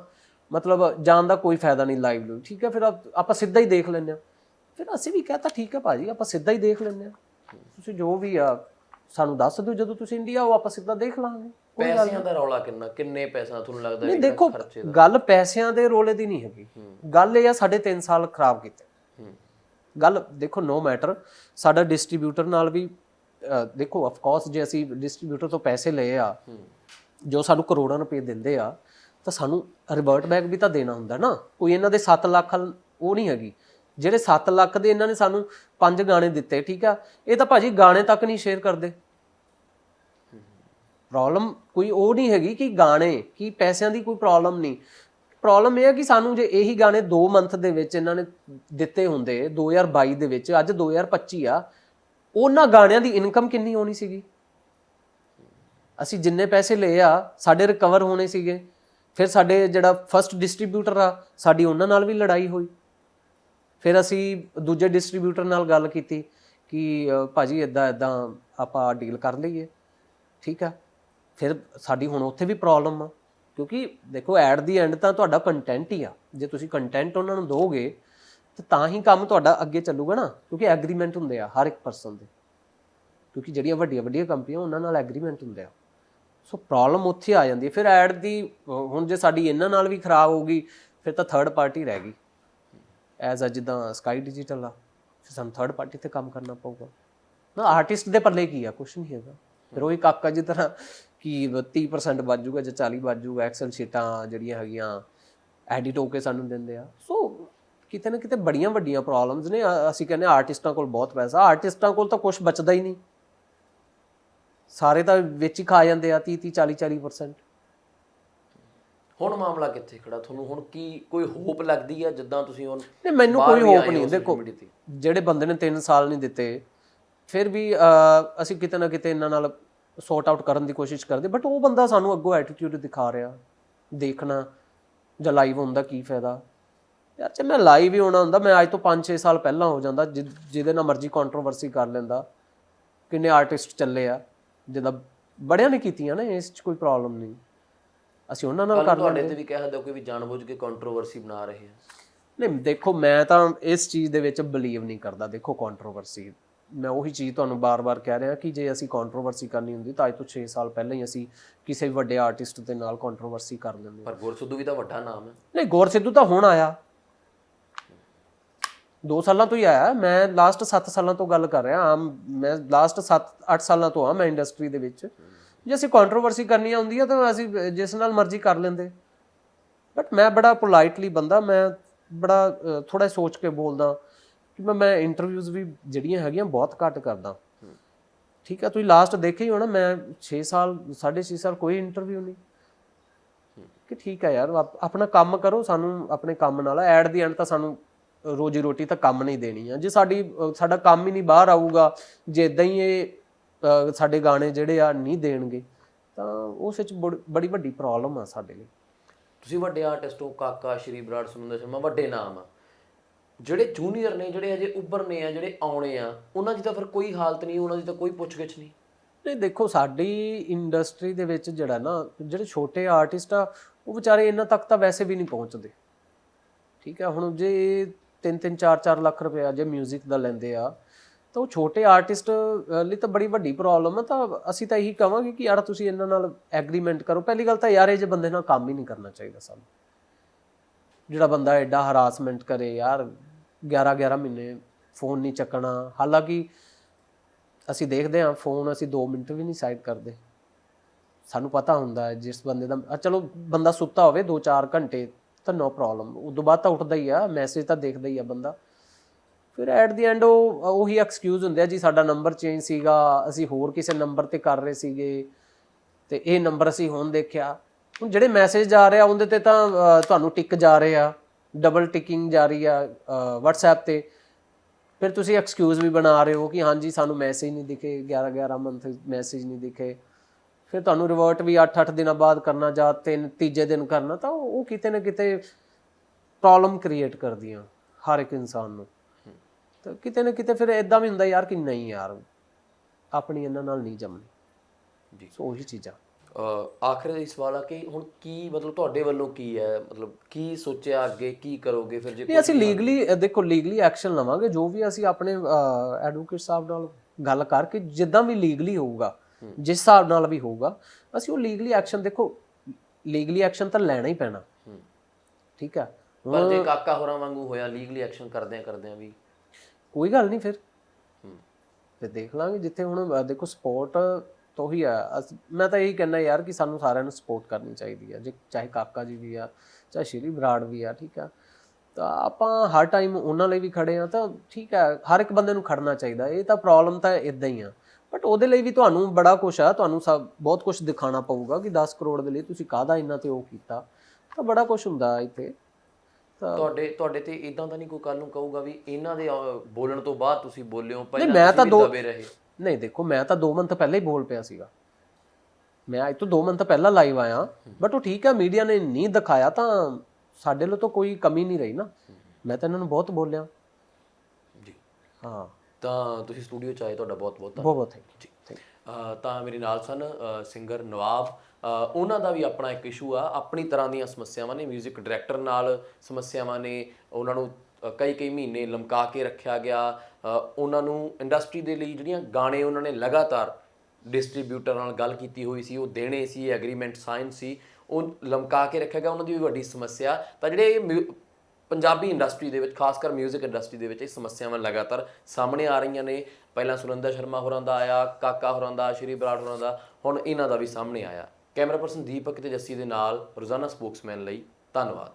ਮਤਲਬ ਜਾਣ ਦਾ ਕੋਈ ਫਾਇਦਾ ਨਹੀਂ ਲਾਈਵ ਲੂਈਵ, ਠੀਕ ਆ? ਫਿਰ ਆਪਾਂ ਸਿੱਧਾ ਹੀ ਦੇਖ ਲੈਂਦੇ ਆ। ਫਿਰ ਅਸੀਂ ਵੀ ਕਹਤਾ, ਠੀਕ ਆ ਭਾਜੀ, ਆਪਾਂ ਸਿੱਧਾ ਹੀ ਦੇਖ ਲੈਂਦੇ ਆ। ਤੁਸੀਂ ਜੋ ਵੀ ਆ, ਸਾਨੂੰ ਦੱਸ ਦਿਓ, ਜਦੋਂ ਤੁਸੀਂ ਇੰਡੀਆ ਆਓ, ਆਪਾਂ ਸਿੱਧਾ ਦੇਖ ਲਾਂਗੇ। ਪੈਸਿਆਂ ਦਾ ਰੌਲਾ ਕਿੰਨਾ ਕਿੰਨੇ ਪੈਸਾ ਤੁਹਾਨੂੰ ਲੱਗਦਾ ਨਹੀਂ ਦੇਖੋ ਗੱਲ ਪੈਸਿਆਂ ਦੇ ਰੋਲੇ ਦੀ ਨਹੀਂ ਹੈਗੀ। ਗੱਲ ਇਹ ਆ ਸਾਡੇ 3 ਸਾਲ ਖਰਾਬ ਕੀਤੇ। ਗੱਲ ਦੇਖੋ ਨੋ ਮੈਟਰ ਸਾਡਾ ਡਿਸਟ੍ਰੀਬਿਊਟਰ ਨਾਲ ਵੀ ਦੇਖੋ ਆਫ ਕੋਰਸ ਜੇ ਅਸੀਂ ਡਿਸਟ੍ਰੀਬਿਊਟਰ ਤੋਂ ਪੈਸੇ ਲਏ ਆ ਜੋ ਸਾਨੂੰ ਕਰੋੜਾਂ ਰੁਪਏ ਦਿੰਦੇ ਆ ਤਾਂ ਸਾਨੂੰ ਰਿਵਰਟ ਬੈਕ ਵੀ ਤਾਂ ਦੇਣਾ ਹੁੰਦਾ ਨਾ। ਕੋਈ ਇਹਨਾਂ ਦੇ 7 ਲੱਖ ਉਹ ਨਹੀਂ ਹੈਗੀ। ਜਿਹੜੇ 7 ਲੱਖ ਦੇ ਇਹਨਾਂ ਨੇ ਸਾਨੂੰ ਪੰਜ ਗਾਣੇ ਦਿੱਤੇ ਠੀਕ ਆ ਇਹ ਤਾਂ ਭਾਜੀ ਗਾਣੇ ਤੱਕ ਨਹੀਂ ਸ਼ੇਅਰ ਕਰਦੇ। ਪ੍ਰੋਬਲਮ ਕੋਈ ਉਹ ਨਹੀਂ ਹੈਗੀ ਕਿ ਗਾਣੇ ਕਿ ਪੈਸਿਆਂ ਦੀ ਕੋਈ ਪ੍ਰੋਬਲਮ ਨਹੀਂ। ਪ੍ਰੋਬਲਮ ਇਹ ਹੈ ਕਿ ਸਾਨੂੰ ਜੇ ਇਹੀ ਗਾਣੇ 2 ਮੰਥ ਦੇ ਵਿੱਚ ਇਹਨਾਂ ਨੇ ਦਿੱਤੇ ਹੁੰਦੇ 2022 ਦੇ ਵਿੱਚ ਅੱਜ 2025 ਆ ਉਹਨਾਂ ਗਾਣਿਆਂ ਦੀ ਇਨਕਮ ਕਿੰਨੀ ਹੋਣੀ ਸੀਗੀ? ਅਸੀਂ ਜਿੰਨੇ ਪੈਸੇ ਲਏ ਆ ਸਾਡੇ ਰਿਕਵਰ ਹੋਣੇ ਸੀਗੇ। ਫਿਰ ਸਾਡੇ ਜਿਹੜਾ ਫਰਸਟ ਡਿਸਟ੍ਰੀਬਿਊਟਰ ਆ ਸਾਡੀ ਉਹਨਾਂ ਨਾਲ ਵੀ ਲੜਾਈ ਹੋਈ। ਫਿਰ ਅਸੀਂ ਦੂਜੇ ਡਿਸਟ੍ਰੀਬਿਊਟਰ ਨਾਲ ਗੱਲ ਕੀਤੀ ਕਿ ਅ, ਭਾਜੀ ਇਦਾਂ ਇਦਾਂ ਆਪਾਂ ਡੀਲ ਕਰ ਲਈਏ। ਠੀਕ ਆ? ਫਿਰ ਸਾਡੀ ਹੁਣ ਉੱਥੇ ਵੀ ਪ੍ਰੋਬਲਮ ਆ। ਕਿਉਂਕਿ ਦੇਖੋ ਐਟ ਦੀ ਐਂਡ ਤਾਂ ਤੁਹਾਡਾ ਕੰਟੈਂਟ ਹੀ ਆ। ਜੇ ਤੁਸੀਂ ਕੰਟੈਂਟ ਉਹਨਾਂ ਨੂੰ ਦੋਗੇ, ਤਾਂ ਤਾਂ ਹੀ ਕੰਮ ਤੁਹਾਡਾ ਅੱਗੇ ਚੱਲੂਗਾ ਨਾ। ਕਿਉਂਕਿ ਐਗਰੀਮੈਂਟ ਹੁੰਦੇ ਆ ਹਰ ਇੱਕ ਪਰਸਨ ਦੇ। ਕਿਉਂਕਿ ਜਿਹੜੀਆਂ ਵੱਡੀਆਂ ਵੱਡੀਆਂ ਕੰਪਨੀਆਂ, ਉਹਨਾਂ ਨਾਲ ਐਗਰੀਮੈਂਟ ਹੁੰਦੇ ਆ। ਸੋ ਪ੍ਰੋਬਲਮ ਉੱਥੇ ਆ ਜਾਂਦੀ ਹੈ ਫਿਰ ਐਡ ਦੀ ਹੁਣ ਜੇ ਸਾਡੀ ਇਹਨਾਂ ਨਾਲ ਵੀ ਖਰਾਬ ਹੋਊਗੀ, ਫਿਰ ਤਾਂ ਥਰਡ ਪਾਰਟੀ ਰਹਿ ਗਈ। ਐਜ਼ ਅ ਜਿੱਦਾਂ ਸਕਾਈ ਡਿਜੀਟਲ ਆ, ਫਿਰ ਸਾਨੂੰ ਥਰਡ ਪਾਰਟੀ ਤੇ ਕੰਮ ਕਰਨਾ ਪਊਗਾ। ਨਾ ਆਰਟਿਸਟ ਦੇ ਪੱਲੇ ਕੀ ਆ? ਕੁਝ ਨਹੀਂ ਹੈਗਾ। ਫਿਰ ਉਹ ਇੱਕ ਕਾਕਾ ਜੀ ਤਰ੍ਹਾਂ ਕਿ 30% ਬਚ ਜਾਊਗਾ ਜਾਂ 40 ਬਚ ਜਾਊਗਾ ਐਕਸਲ ਸ਼ੀਟਾਂ ਜਿਹੜੀਆਂ ਹੈਗੀਆਂ ਐਡਿਟ ਹੋ ਕੇ ਸਾਨੂੰ ਦਿੰਦੇ ਆ। ਸੋ ਕਿਤੇ ਨਾ ਕਿਤੇ ਬੜੀਆਂ ਵੱਡੀਆਂ ਪ੍ਰੋਬਲਮਸ ਨੇ। ਅਸੀਂ ਕਹਿੰਦੇ ਆਰਟਿਸਟਾਂ ਕੋਲ ਬਹੁਤ ਪੈਸਾ। ਆਰਟਿਸਟਾਂ ਕੋਲ ਤਾਂ ਕੁਝ ਬਚਦਾ ਹੀ ਨਹੀਂ। ਸਾਰੇ ਤਾਂ ਵਿੱਚ ਹੀ ਖਾ ਜਾਂਦੇ ਆ 30 30 40 40% ਹੁਣ ਮਾਮਲਾ ਕਿੱਥੇ ਖੜਾ? ਤੁਹਾਨੂੰ ਹੁਣ ਕੀ ਕੋਈ ਹੋਪ ਲੱਗਦੀ ਆ ਜਿੱਦਾਂ ਤੁਸੀਂ ਹੁਣ ਨਹੀਂ ਮੈਨੂੰ ਕੋਈ ਹੋਪ ਨਹੀਂ। ਦੇਖੋ। ਜਿਹੜੇ ਬੰਦੇ ਨੇ 3 ਸਾਲ ਨਹੀਂ ਦਿੱਤੇ ਫਿਰ ਵੀ ਅਸੀਂ ਕਿਤੇ ਨਾ ਕਿਤੇ ਇਹਨਾਂ ਨਾਲ ਸੌਟ ਆਊਟ ਕਰਨ ਦੀ ਕੋਸ਼ਿਸ਼ ਕਰਦੇ ਬਟ ਉਹ ਬੰਦਾ ਸਾਨੂੰ ਅੱਗੋਂ ਐਟੀਟਿਊਡ ਦਿਖਾ ਰਿਹਾ ਦੇਖਣਾ ਜਾਂ ਲਾਈਵ ਹੁੰਦਾ ਕੀ ਫਾਇਦਾ। ਯਾਰ ਜੇ ਮੈਂ ਲਾਈਵ ਹੀ ਹੋਣਾ ਹੁੰਦਾ ਮੈਂ ਅੱਜ ਤੋਂ 5-6 ਸਾਲ ਪਹਿਲਾਂ ਹੋ ਜਾਂਦਾ ਜਿਹਦੇ ਨਾਲ ਮਰਜ਼ੀ ਕੰਟਰੋਵਰਸੀ ਕਰ ਲੈਂਦਾ ਕਿੰਨੇ ਆਰਟਿਸਟ ਚੱਲੇ ਆ ਜਿਹਦਾ ਬੜਿਆਂ ਨੇ ਕੀਤੀਆਂ ਨੇ ਇਸ 'ਚ ਕੋਈ ਪ੍ਰੋਬਲਮ ਨਹੀਂ। ਅਸੀਂ ਉਹਨਾਂ ਨਾਲ ਕਰ ਤੁਹਾਡੇ ਤੇ ਵੀ ਕਹਿ ਸਕਦੇ ਹੋ ਕਿ ਵੀ ਜਾਣਬੁੱਝ ਕੇ ਕੰਟਰੋਵਰਸੀ ਬਣਾ ਰਹੇ ਆ। ਨਹੀਂ ਦੇਖੋ ਮੈਂ ਤਾਂ ਇਸ ਚੀਜ਼ ਦੇ ਵਿੱਚ ਬਲੀਵ ਨਹੀਂ ਕਰਦਾ ਦੇਖੋ ਕੰਟਰੋਵਰਸੀ ਮੈਂ ਉਹੀ ਚੀਜ਼ ਤੁਹਾਨੂੰ ਬਾਰ-ਬਾਰ ਕਹਿ ਰਿਹਾ ਕਿ ਜੇ ਅਸੀਂ ਕੰਟਰੋਵਰਸੀ ਕਰਨੀ ਹੁੰਦੀ ਤਾਂ ਅੱਜ ਤੋਂ 6 ਸਾਲ ਪਹਿਲਾਂ ਹੀ ਅਸੀਂ ਕਿਸੇ ਵੀ ਵੱਡੇ ਆਰਟਿਸਟ ਦੇ ਨਾਲ ਕੰਟਰੋਵਰਸੀ ਕਰ ਲੈਂਦੇ ਪਰ ਗੁਰਸਿੱਧੂ ਵੀ ਤਾਂ ਵੱਡਾ ਨਾਮ ਹੈ। ਨਹੀਂ ਗੌਰ ਸਿੱਧੂ ਤਾਂ ਹੁਣ ਆਇਆ। 2 ਸਾਲਾਂ ਤੋਂ ਹੀ ਆਇਆ। ਮੈਂ ਲਾਸਟ 7 ਸਾਲਾਂ ਤੋਂ ਗੱਲ ਕਰ ਰਿਹਾ। ਆਮ ਮੈਂ ਲਾਸਟ 7 8 ਸਾਲਾਂ ਤੋਂ ਆ ਮੈਂ ਇੰਡਸਟਰੀ ਦੇ ਵਿੱਚ। ਜੇ ਅਸੀਂ ਕੰਟਰੋਵਰਸੀ ਕਰਨੀ ਹੁੰਦੀ ਆ ਤਾਂ ਅਸੀਂ ਜਿਸ ਨਾਲ ਮਰਜ਼ੀ ਕਰ ਲੈਂਦੇ। ਬਟ ਮੈਂ ਬੜਾ ਪੋਲਾਈਟਲੀ ਬੰਦਾ ਮੈਂ ਬੜਾ ਥੋੜਾ ਸੋਚ ਕੇ ਬੋਲਦਾ। ਕਿ ਮੈਂ ਮੈਂ ਇੰਟਰਵਿਊਜ਼ ਵੀ ਜਿਹੜੀਆਂ ਹੈਗੀਆਂ ਬਹੁਤ ਘੱਟ ਕਰਦਾ। ਠੀਕ ਆ, ਤੁਸੀਂ ਲਾਸਟ ਦੇਖਿਆ ਹੀ ਹੋਣਾ, ਮੈਂ 6 ਸਾਲ 6.5 ਸਾਲ ਕੋਈ ਇੰਟਰਵਿਊ ਨਹੀਂ। ਕਿ ਠੀਕ ਆ ਯਾਰ ਆਪਣਾ ਕੰਮ ਕਰੋ, ਸਾਨੂੰ ਆਪਣੇ ਕੰਮ ਨਾਲ ਐਟ ਦੀ ਐਂਡ ਤਾਂ ਸਾਨੂੰ ਰੋਜੀ ਰੋਟੀ ਤਾਂ ਕੰਮ ਨਹੀਂ ਦੇਣੀ ਆ। ਜੇ ਸਾਡੀ, ਸਾਡਾ ਕੰਮ ਹੀ ਨਹੀਂ ਬਾਹਰ ਆਊਗਾ, ਜੇ ਇਦਾਂ ਹੀ ਇਹ ਸਾਡੇ ਗਾਣੇ ਜਿਹੜੇ ਆ ਨਹੀਂ ਦੇਣਗੇ, ਤਾਂ ਉਸ ਵਿੱਚ ਬੜ- ਬੜੀ ਵੱਡੀ ਪ੍ਰੋਬਲਮ ਆ ਸਾਡੇ ਲਈ। ਤੁਸੀਂ ਵੱਡੇ ਆਰਟਿਸਟ ਹੋ, ਕਾਕਾ, ਸ਼੍ਰੀ ਬਰਾੜ, ਸੁਰਿੰਦਰ ਸ਼ਰਮਾ, ਵੱਡੇ ਨਾਮ ਆ। ਜਿਹੜੇ ਜੂਨੀਅਰ ਨੇ, ਜਿਹੜੇ ਅਜੇ ਉੱਭਰਨੇ ਆ, ਜਿਹੜੇ ਆਉਣੇ ਆ, ਉਹਨਾਂ ਦੀ ਤਾਂ ਫਿਰ ਕੋਈ ਹਾਲਤ ਨਹੀਂ, ਉਹਨਾਂ ਦੀ ਤਾਂ ਕੋਈ ਪੁੱਛਗਿੱਛ ਨਹੀਂ। ਨਹੀਂ, ਦੇਖੋ, ਸਾਡੀ ਇੰਡਸਟਰੀ ਦੇ ਵਿੱਚ ਜਿਹੜਾ ਨਾ, ਜਿਹੜੇ ਛੋਟੇ ਆਰਟਿਸਟ ਆ, ਉਹ ਵਿਚਾਰੇ ਇਹਨਾਂ ਤੱਕ ਤਾਂ ਵੈਸੇ ਵੀ ਨਹੀਂ ਪਹੁੰਚਦੇ। ਠੀਕ ਹੈ ਹੁਣ ਜੇ 3-3 4-4 ਲੱਖ ਰੁਪਏ ਜੇ 뮤직 ਦਾ ਲੈਂਦੇ ਆ, ਤਾਂ ਉਹ ਛੋਟੇ ਆਰਟਿਸਟ ਲਈ ਤਾਂ ਬੜੀ ਵੱਡੀ ਪ੍ਰੋਬਲਮ ਆ, ਤਾਂ ਅਸੀਂ ਤਾਂ ਇਹੀ ਕਹਾਂਗੇ ਕਿ ਯਾਰ ਤੁਸੀਂ ਇਹਨਾਂ ਨਾਲ ਐਗਰੀਮੈਂਟ ਕਰੋ। ਪਹਿਲੀ ਗੱਲ ਤਾਂ ਯਾਰ, ਇਹ ਜੇ ਬੰਦੇ ਨਾਲ ਕੰਮ ਹੀ ਨਹੀਂ ਕਰਨਾ ਚਾਹੀਦਾ ਸਾਨੂੰ। ਜਿਹੜਾ ਬੰਦਾ ਐਡਾ ਹਰਾਸਮੈਂਟ ਕਰੇ, ਯਾਰ 11 11 ਮਹੀਨੇ ਫੋਨ ਨਹੀਂ ਚੱਕਣਾ। ਹਾਲਾਂਕਿ ਅਸੀਂ ਦੇਖਦੇ ਹਾਂ, ਫੋਨ ਅਸੀਂ 2 ਮਿੰਟ ਵੀ ਨਹੀਂ ਸਾਈਡ ਕਰਦੇ। ਸਾਨੂੰ ਪਤਾ ਹੁੰਦਾ ਹੈ ਜਿਸ ਬੰਦੇ ਦਾ ਚਲੋ ਬੰਦਾ ਸੁੱਤਾ ਹੋਵੇ 2-4 ਘੰਟੇ, ਤਾਂ ਨੋ ਪ੍ਰੋਬਲਮ ਉਦੋਂ ਬਾਅਦ ਤਾਂ ਉੱਠਦਾ ਹੀ ਆ ਮੈਸੇਜ ਤਾਂ ਦੇਖਦਾ ਹੀ ਆ ਬੰਦਾ। ਫਿਰ ਐਟ ਦੀ ਐਂਡ ਉਹ, ਉਹੀ ਐਕਸਕਿਊਜ਼ ਹੁੰਦੇ ਆ, ਜੀ ਸਾਡਾ ਨੰਬਰ ਚੇਂਜ ਸੀਗਾ, ਅਸੀਂ ਹੋਰ ਕਿਸੇ ਨੰਬਰ ਤੇ ਕਰ ਰਹੇ ਸੀਗੇ। ਤੇ ਇਹ ਨੰਬਰ ਅਸੀਂ ਹੁਣ ਦੇਖਿਆ। ਹੁਣ ਜਿਹੜੇ ਮੈਸੇਜ ਜਾ ਰਹੇ ਆ, ਉਹਦੇ ਤੇ ਤਾਂ ਤੁਹਾਨੂੰ ਟਿਕ ਜਾ ਰਹੇ ਆ। ਡਬਲ ਟਿਕਿੰਗ ਜਾ ਰਹੀ ਆ WhatsApp ਤੇ। ਫਿਰ ਤੁਸੀਂ ਐਕਸਕਿਊਜ਼ ਵੀ ਬਣਾ ਰਹੇ ਹੋ ਕਿ ਹਾਂਜੀ ਸਾਨੂੰ ਮੈਸੇਜ ਨਹੀਂ ਦਿਖੇ 11 11 ਮੰਥ ਮੈਸੇਜ ਨਹੀਂ ਦਿਖੇ। ਫਿਰ ਤੁਹਾਨੂੰ ਰਿਵਰਟ ਵੀ 8-8 ਦਿਨਾਂ ਬਾਅਦ ਕਰਨਾ ਜਾਂ ਤਿੰਨ ਤੀਜੇ ਦਿਨ ਕਰਨਾ ਤਾਂ ਉਹ ਕਿਤੇ ਨਾ ਕਿਤੇ ਪ੍ਰੋਬਲਮ ਕ੍ਰੀਏਟ ਕਰਦੀਆਂ ਹਰ ਇੱਕ ਇਨਸਾਨ ਨੂੰ। ਤਾਂ ਕਿਤੇ ਨਾ ਕਿਤੇ ਫਿਰ ਇਦਾਂ ਵੀ ਹੁੰਦਾ ਯਾਰ ਕਿ ਨਹੀਂ ਯਾਰ ਆਪਣੀ ਇਹਨਾਂ ਨਾਲ ਨਹੀਂ ਜੰਮਣੀ। ਜੀ। ਸੋ ਉਹੀ ਚੀਜ਼ਾਂ। ਆਖਰ ਸਵਾਲ ਆ ਕਿ ਹੁਣ ਕੀ ਮਤਲਬ ਤੁਹਾਡੇ ਵੱਲੋਂ ਕੀ ਹੈ? ਮਤਲਬ ਕੀ ਸੋਚਿਆ ਅੱਗੇ ਕੀ ਕਰੋਗੇ ਫਿਰ ਜੇ ਨਹੀਂ ਅਸੀਂ ਲੀਗਲੀ ਦੇਖੋ ਲੀਗਲੀ ਐਕਸ਼ਨ ਲਵਾਂਗੇ। ਜੋ ਵੀ ਅਸੀਂ ਆਪਣੇ ਐਡਵੋਕੇਟ ਸਾਹਿਬ ਨਾਲ ਗੱਲ ਕਰਕੇ ਜਿੱਦਾਂ ਵੀ ਲੀਗਲੀ ਹੋਊਗਾ ਜਿਸ ਹਿਸਾਬ ਨਾਲ ਵੀ ਹੋਊਗਾ ਅਸੀਂ ਉਹ ਲੀਗਲੀ ਐਕਸ਼ਨ ਦੇਖੋ ਲੀਗਲੀ ਐਕਸ਼ਨ ਤਾਂ ਲੈਣਾ ਹੀ ਪੈਣਾ। ਠੀਕ ਹੈ? ਪਰ ਜੇ ਕਾਕਾ ਹੋਰਾਂ ਵਾਂਗੂ ਹੋਇਆ ਲੀਗਲੀ ਐਕਸ਼ਨ ਕਰਦਿਆਂ ਕਰਦਿਆਂ ਵੀ। ਕੋਈ ਗੱਲ ਨਹੀਂ ਫਿਰ। ਤੇ ਦੇਖ ਲਾਂਗੇ ਜਿੱਥੇ ਹੁਣ ਦੇਖੋ ਸਪੋਰਟ ਤੋਂ ਹੀ ਆ ਅਸ- ਮੈਂ ਤਾਂ ਇਹੀ ਕਹਿੰਦਾ ਯਾਰ ਕਿ ਸਾਨੂੰ ਸਾਰਿਆਂ ਨੂੰ ਸਪੋਰਟ ਕਰਨੀ ਚਾਹੀਦੀ ਆ ਜੇ ਚਾਹੇ ਕਾਕਾ ਜੀ ਵੀ ਆ ਚਾਹੇ ਸ਼੍ਰੀ ਬਰਾੜ ਵੀ ਆ ਠੀਕ ਆ। ਤਾਂ ਆਪਾਂ ਹਰ ਟਾਈਮ ਉਹਨਾਂ ਲਈ ਵੀ ਖੜੇ ਆ ਤਾਂ ਠੀਕ ਆ ਹਰ ਇੱਕ ਬੰਦੇ ਨੂੰ ਖੜਨਾ ਚਾਹੀਦਾ ਇਹ ਤਾਂ ਪ੍ਰੋਬਲਮ ਤਾਂ ਇਦਾਂ ਹੀ ਆ। ਬਟ ਉਹਦੇ ਲਈ ਵੀ ਤੁਹਾਨੂੰ ਬੜਾ ਕੁਝ ਆ ਤੁਹਾਨੂੰ ਸਭ ਬਹੁਤ ਕੁਝ ਦਿਖਾਣਾ ਪਊਗਾ ਕਿ 10 ਕਰੋੜ ਦੇ ਲਈ ਤੁਸੀਂ ਕਾਹਦਾ ਇੰਨਾ ਤੇ ਉਹ ਕੀਤਾ ਤਾਂ ਬੜਾ ਕੁਝ ਹੁੰਦਾ ਇੱਥੇ। ਤਾਂ ਤੁਹਾਡੇ ਤੁਹਾਡੇ ਤੇ ਇਦਾਂ ਤਾਂ ਨਹੀਂ ਕੋਈ ਕੱਲ ਨੂੰ ਕਹੂਗਾ ਵੀ ਇਹਨਾਂ ਦੇ ਅਹ, ਬੋਲਣ ਤੋਂ ਬਾਅਦ ਤੁਸੀਂ ਬੋਲਿਓ ਪਹਿਲਾਂ ਮੈਂ ਤੁਸੀਂ ਤਾਂ ਵੀ ਦੋ- ਦਬੇ ਰਹੇ। ਨਹੀਂ ਦੇਖੋ ਮੈਂ ਤਾਂ 2 ਮੰਥ ਪਹਿਲਾਂ ਹੀ ਬੋਲ ਪਿਆ ਸੀਗਾ। ਮੈਂ ਅੱਜ ਤੋਂ 2 ਮੰਥ ਪਹਿਲਾਂ ਲਾਈਵ ਆਇਆ ਬਟ ਉਹ ਠੀਕ ਹੈ ਮੀਡੀਆ ਨੇ ਨਹੀਂ ਦਿਖਾਇਆ ਤਾਂ ਸਾਡੇ ਲਈ ਤਾਂ ਕੋਈ ਕਮੀ ਨਹੀਂ ਰਹੀ ਨਾ। ਮੈਂ ਤਾਂ ਇਹਨਾਂ ਨੂੰ ਬਹੁਤ ਬੋਲਿਆ। ਜੀ। ਹਾਂ। ਤਾਂ ਤੁਸੀਂ ਸਟੂਡੀਓ ਚ ਆਏ ਤੁਹਾਡਾ ਬਹੁਤ ਬਹੁਤ ਬਹੁਤ ਬਹੁਤ ਥੈਂਕ ਜੀ। ਅਹ ਤਾਂ ਮੇਰੇ ਨਾਲ ਸਨ ਸਿੰਗਰ ਨਵਾਬ। ਉਹਨਾਂ ਦਾ ਵੀ ਆਪਣਾ ਇੱਕ ਇਸ਼ੂ ਆ ਆਪਣੀ ਤਰ੍ਹਾਂ ਦੀਆਂ ਸਮੱਸਿਆਵਾਂ ਨੇ 뮤직 ਡਾਇਰੈਕਟਰ ਨਾਲ ਸਮੱਸਿਆਵਾਂ ਨੇ ਉਹਨਾਂ ਨੂੰ ਕਈ ਕਈ ਮਹੀਨੇ ਲਮਕਾ ਕੇ ਰੱਖਿਆ ਗਿਆ। ਉਹਨਾਂ ਨੂੰ ਇੰਡਸਟਰੀ ਦੇ ਲਈ ਜਿਹੜੀਆਂ ਗਾਣੇ ਉਹਨਾਂ ਨੇ ਲਗਾਤਾਰ ਡਿਸਟ੍ਰੀਬਿਊਟਰ ਨਾਲ ਗੱਲ ਕੀਤੀ ਹੋਈ ਸੀ, ਉਹ ਦੇਣੇ ਸੀ, ਐਗਰੀਮੈਂਟ ਸਾਈਨ ਸੀ, ਉਹ ਲਮਕਾ ਕੇ ਰੱਖਿਆ ਗਿਆ। ਉਹਨਾਂ ਦੀ ਵੀ ਵੱਡੀ ਸਮੱਸਿਆ, ਤਾਂ ਜਿਹੜੇ ਇਹ ਮਿਊ- ਪੰਜਾਬੀ ਇੰਡਸਟਰੀ ਦੇ ਵਿੱਚ, ਖਾਸ ਕਰ 뮤직 ਇੰਡਸਟਰੀ ਦੇ ਵਿੱਚ ਇਹ ਸਮੱਸਿਆਵਾਂ ਲਗਾਤਾਰ ਸਾਹਮਣੇ ਆ ਰਹੀਆਂ ਨੇ। ਪਹਿਲਾਂ ਸੁਰਿੰਦਰ ਸ਼ਰਮਾ ਹੋਰਾਂ ਦਾ ਆਇਆ, ਕਾਕਾ ਹੋਰਾਂ ਦਾ, ਸ਼੍ਰੀ ਬਰਾੜ ਹੋਰਾਂ ਦਾ, ਹੁਣ ਇਹਨਾਂ ਦਾ ਵੀ ਸਾਹਮਣੇ ਆਇਆ। ਕੈਮਰਾ ਪਰਸਨ ਦੀਪਕ ਤੇ ਜੱਸੀ ਦੇ ਨਾਲ ਰੋਜ਼ਾਨਾ ਸਪੋਕਸਮੈਨ ਲਈ ਧੰਨਵਾਦ।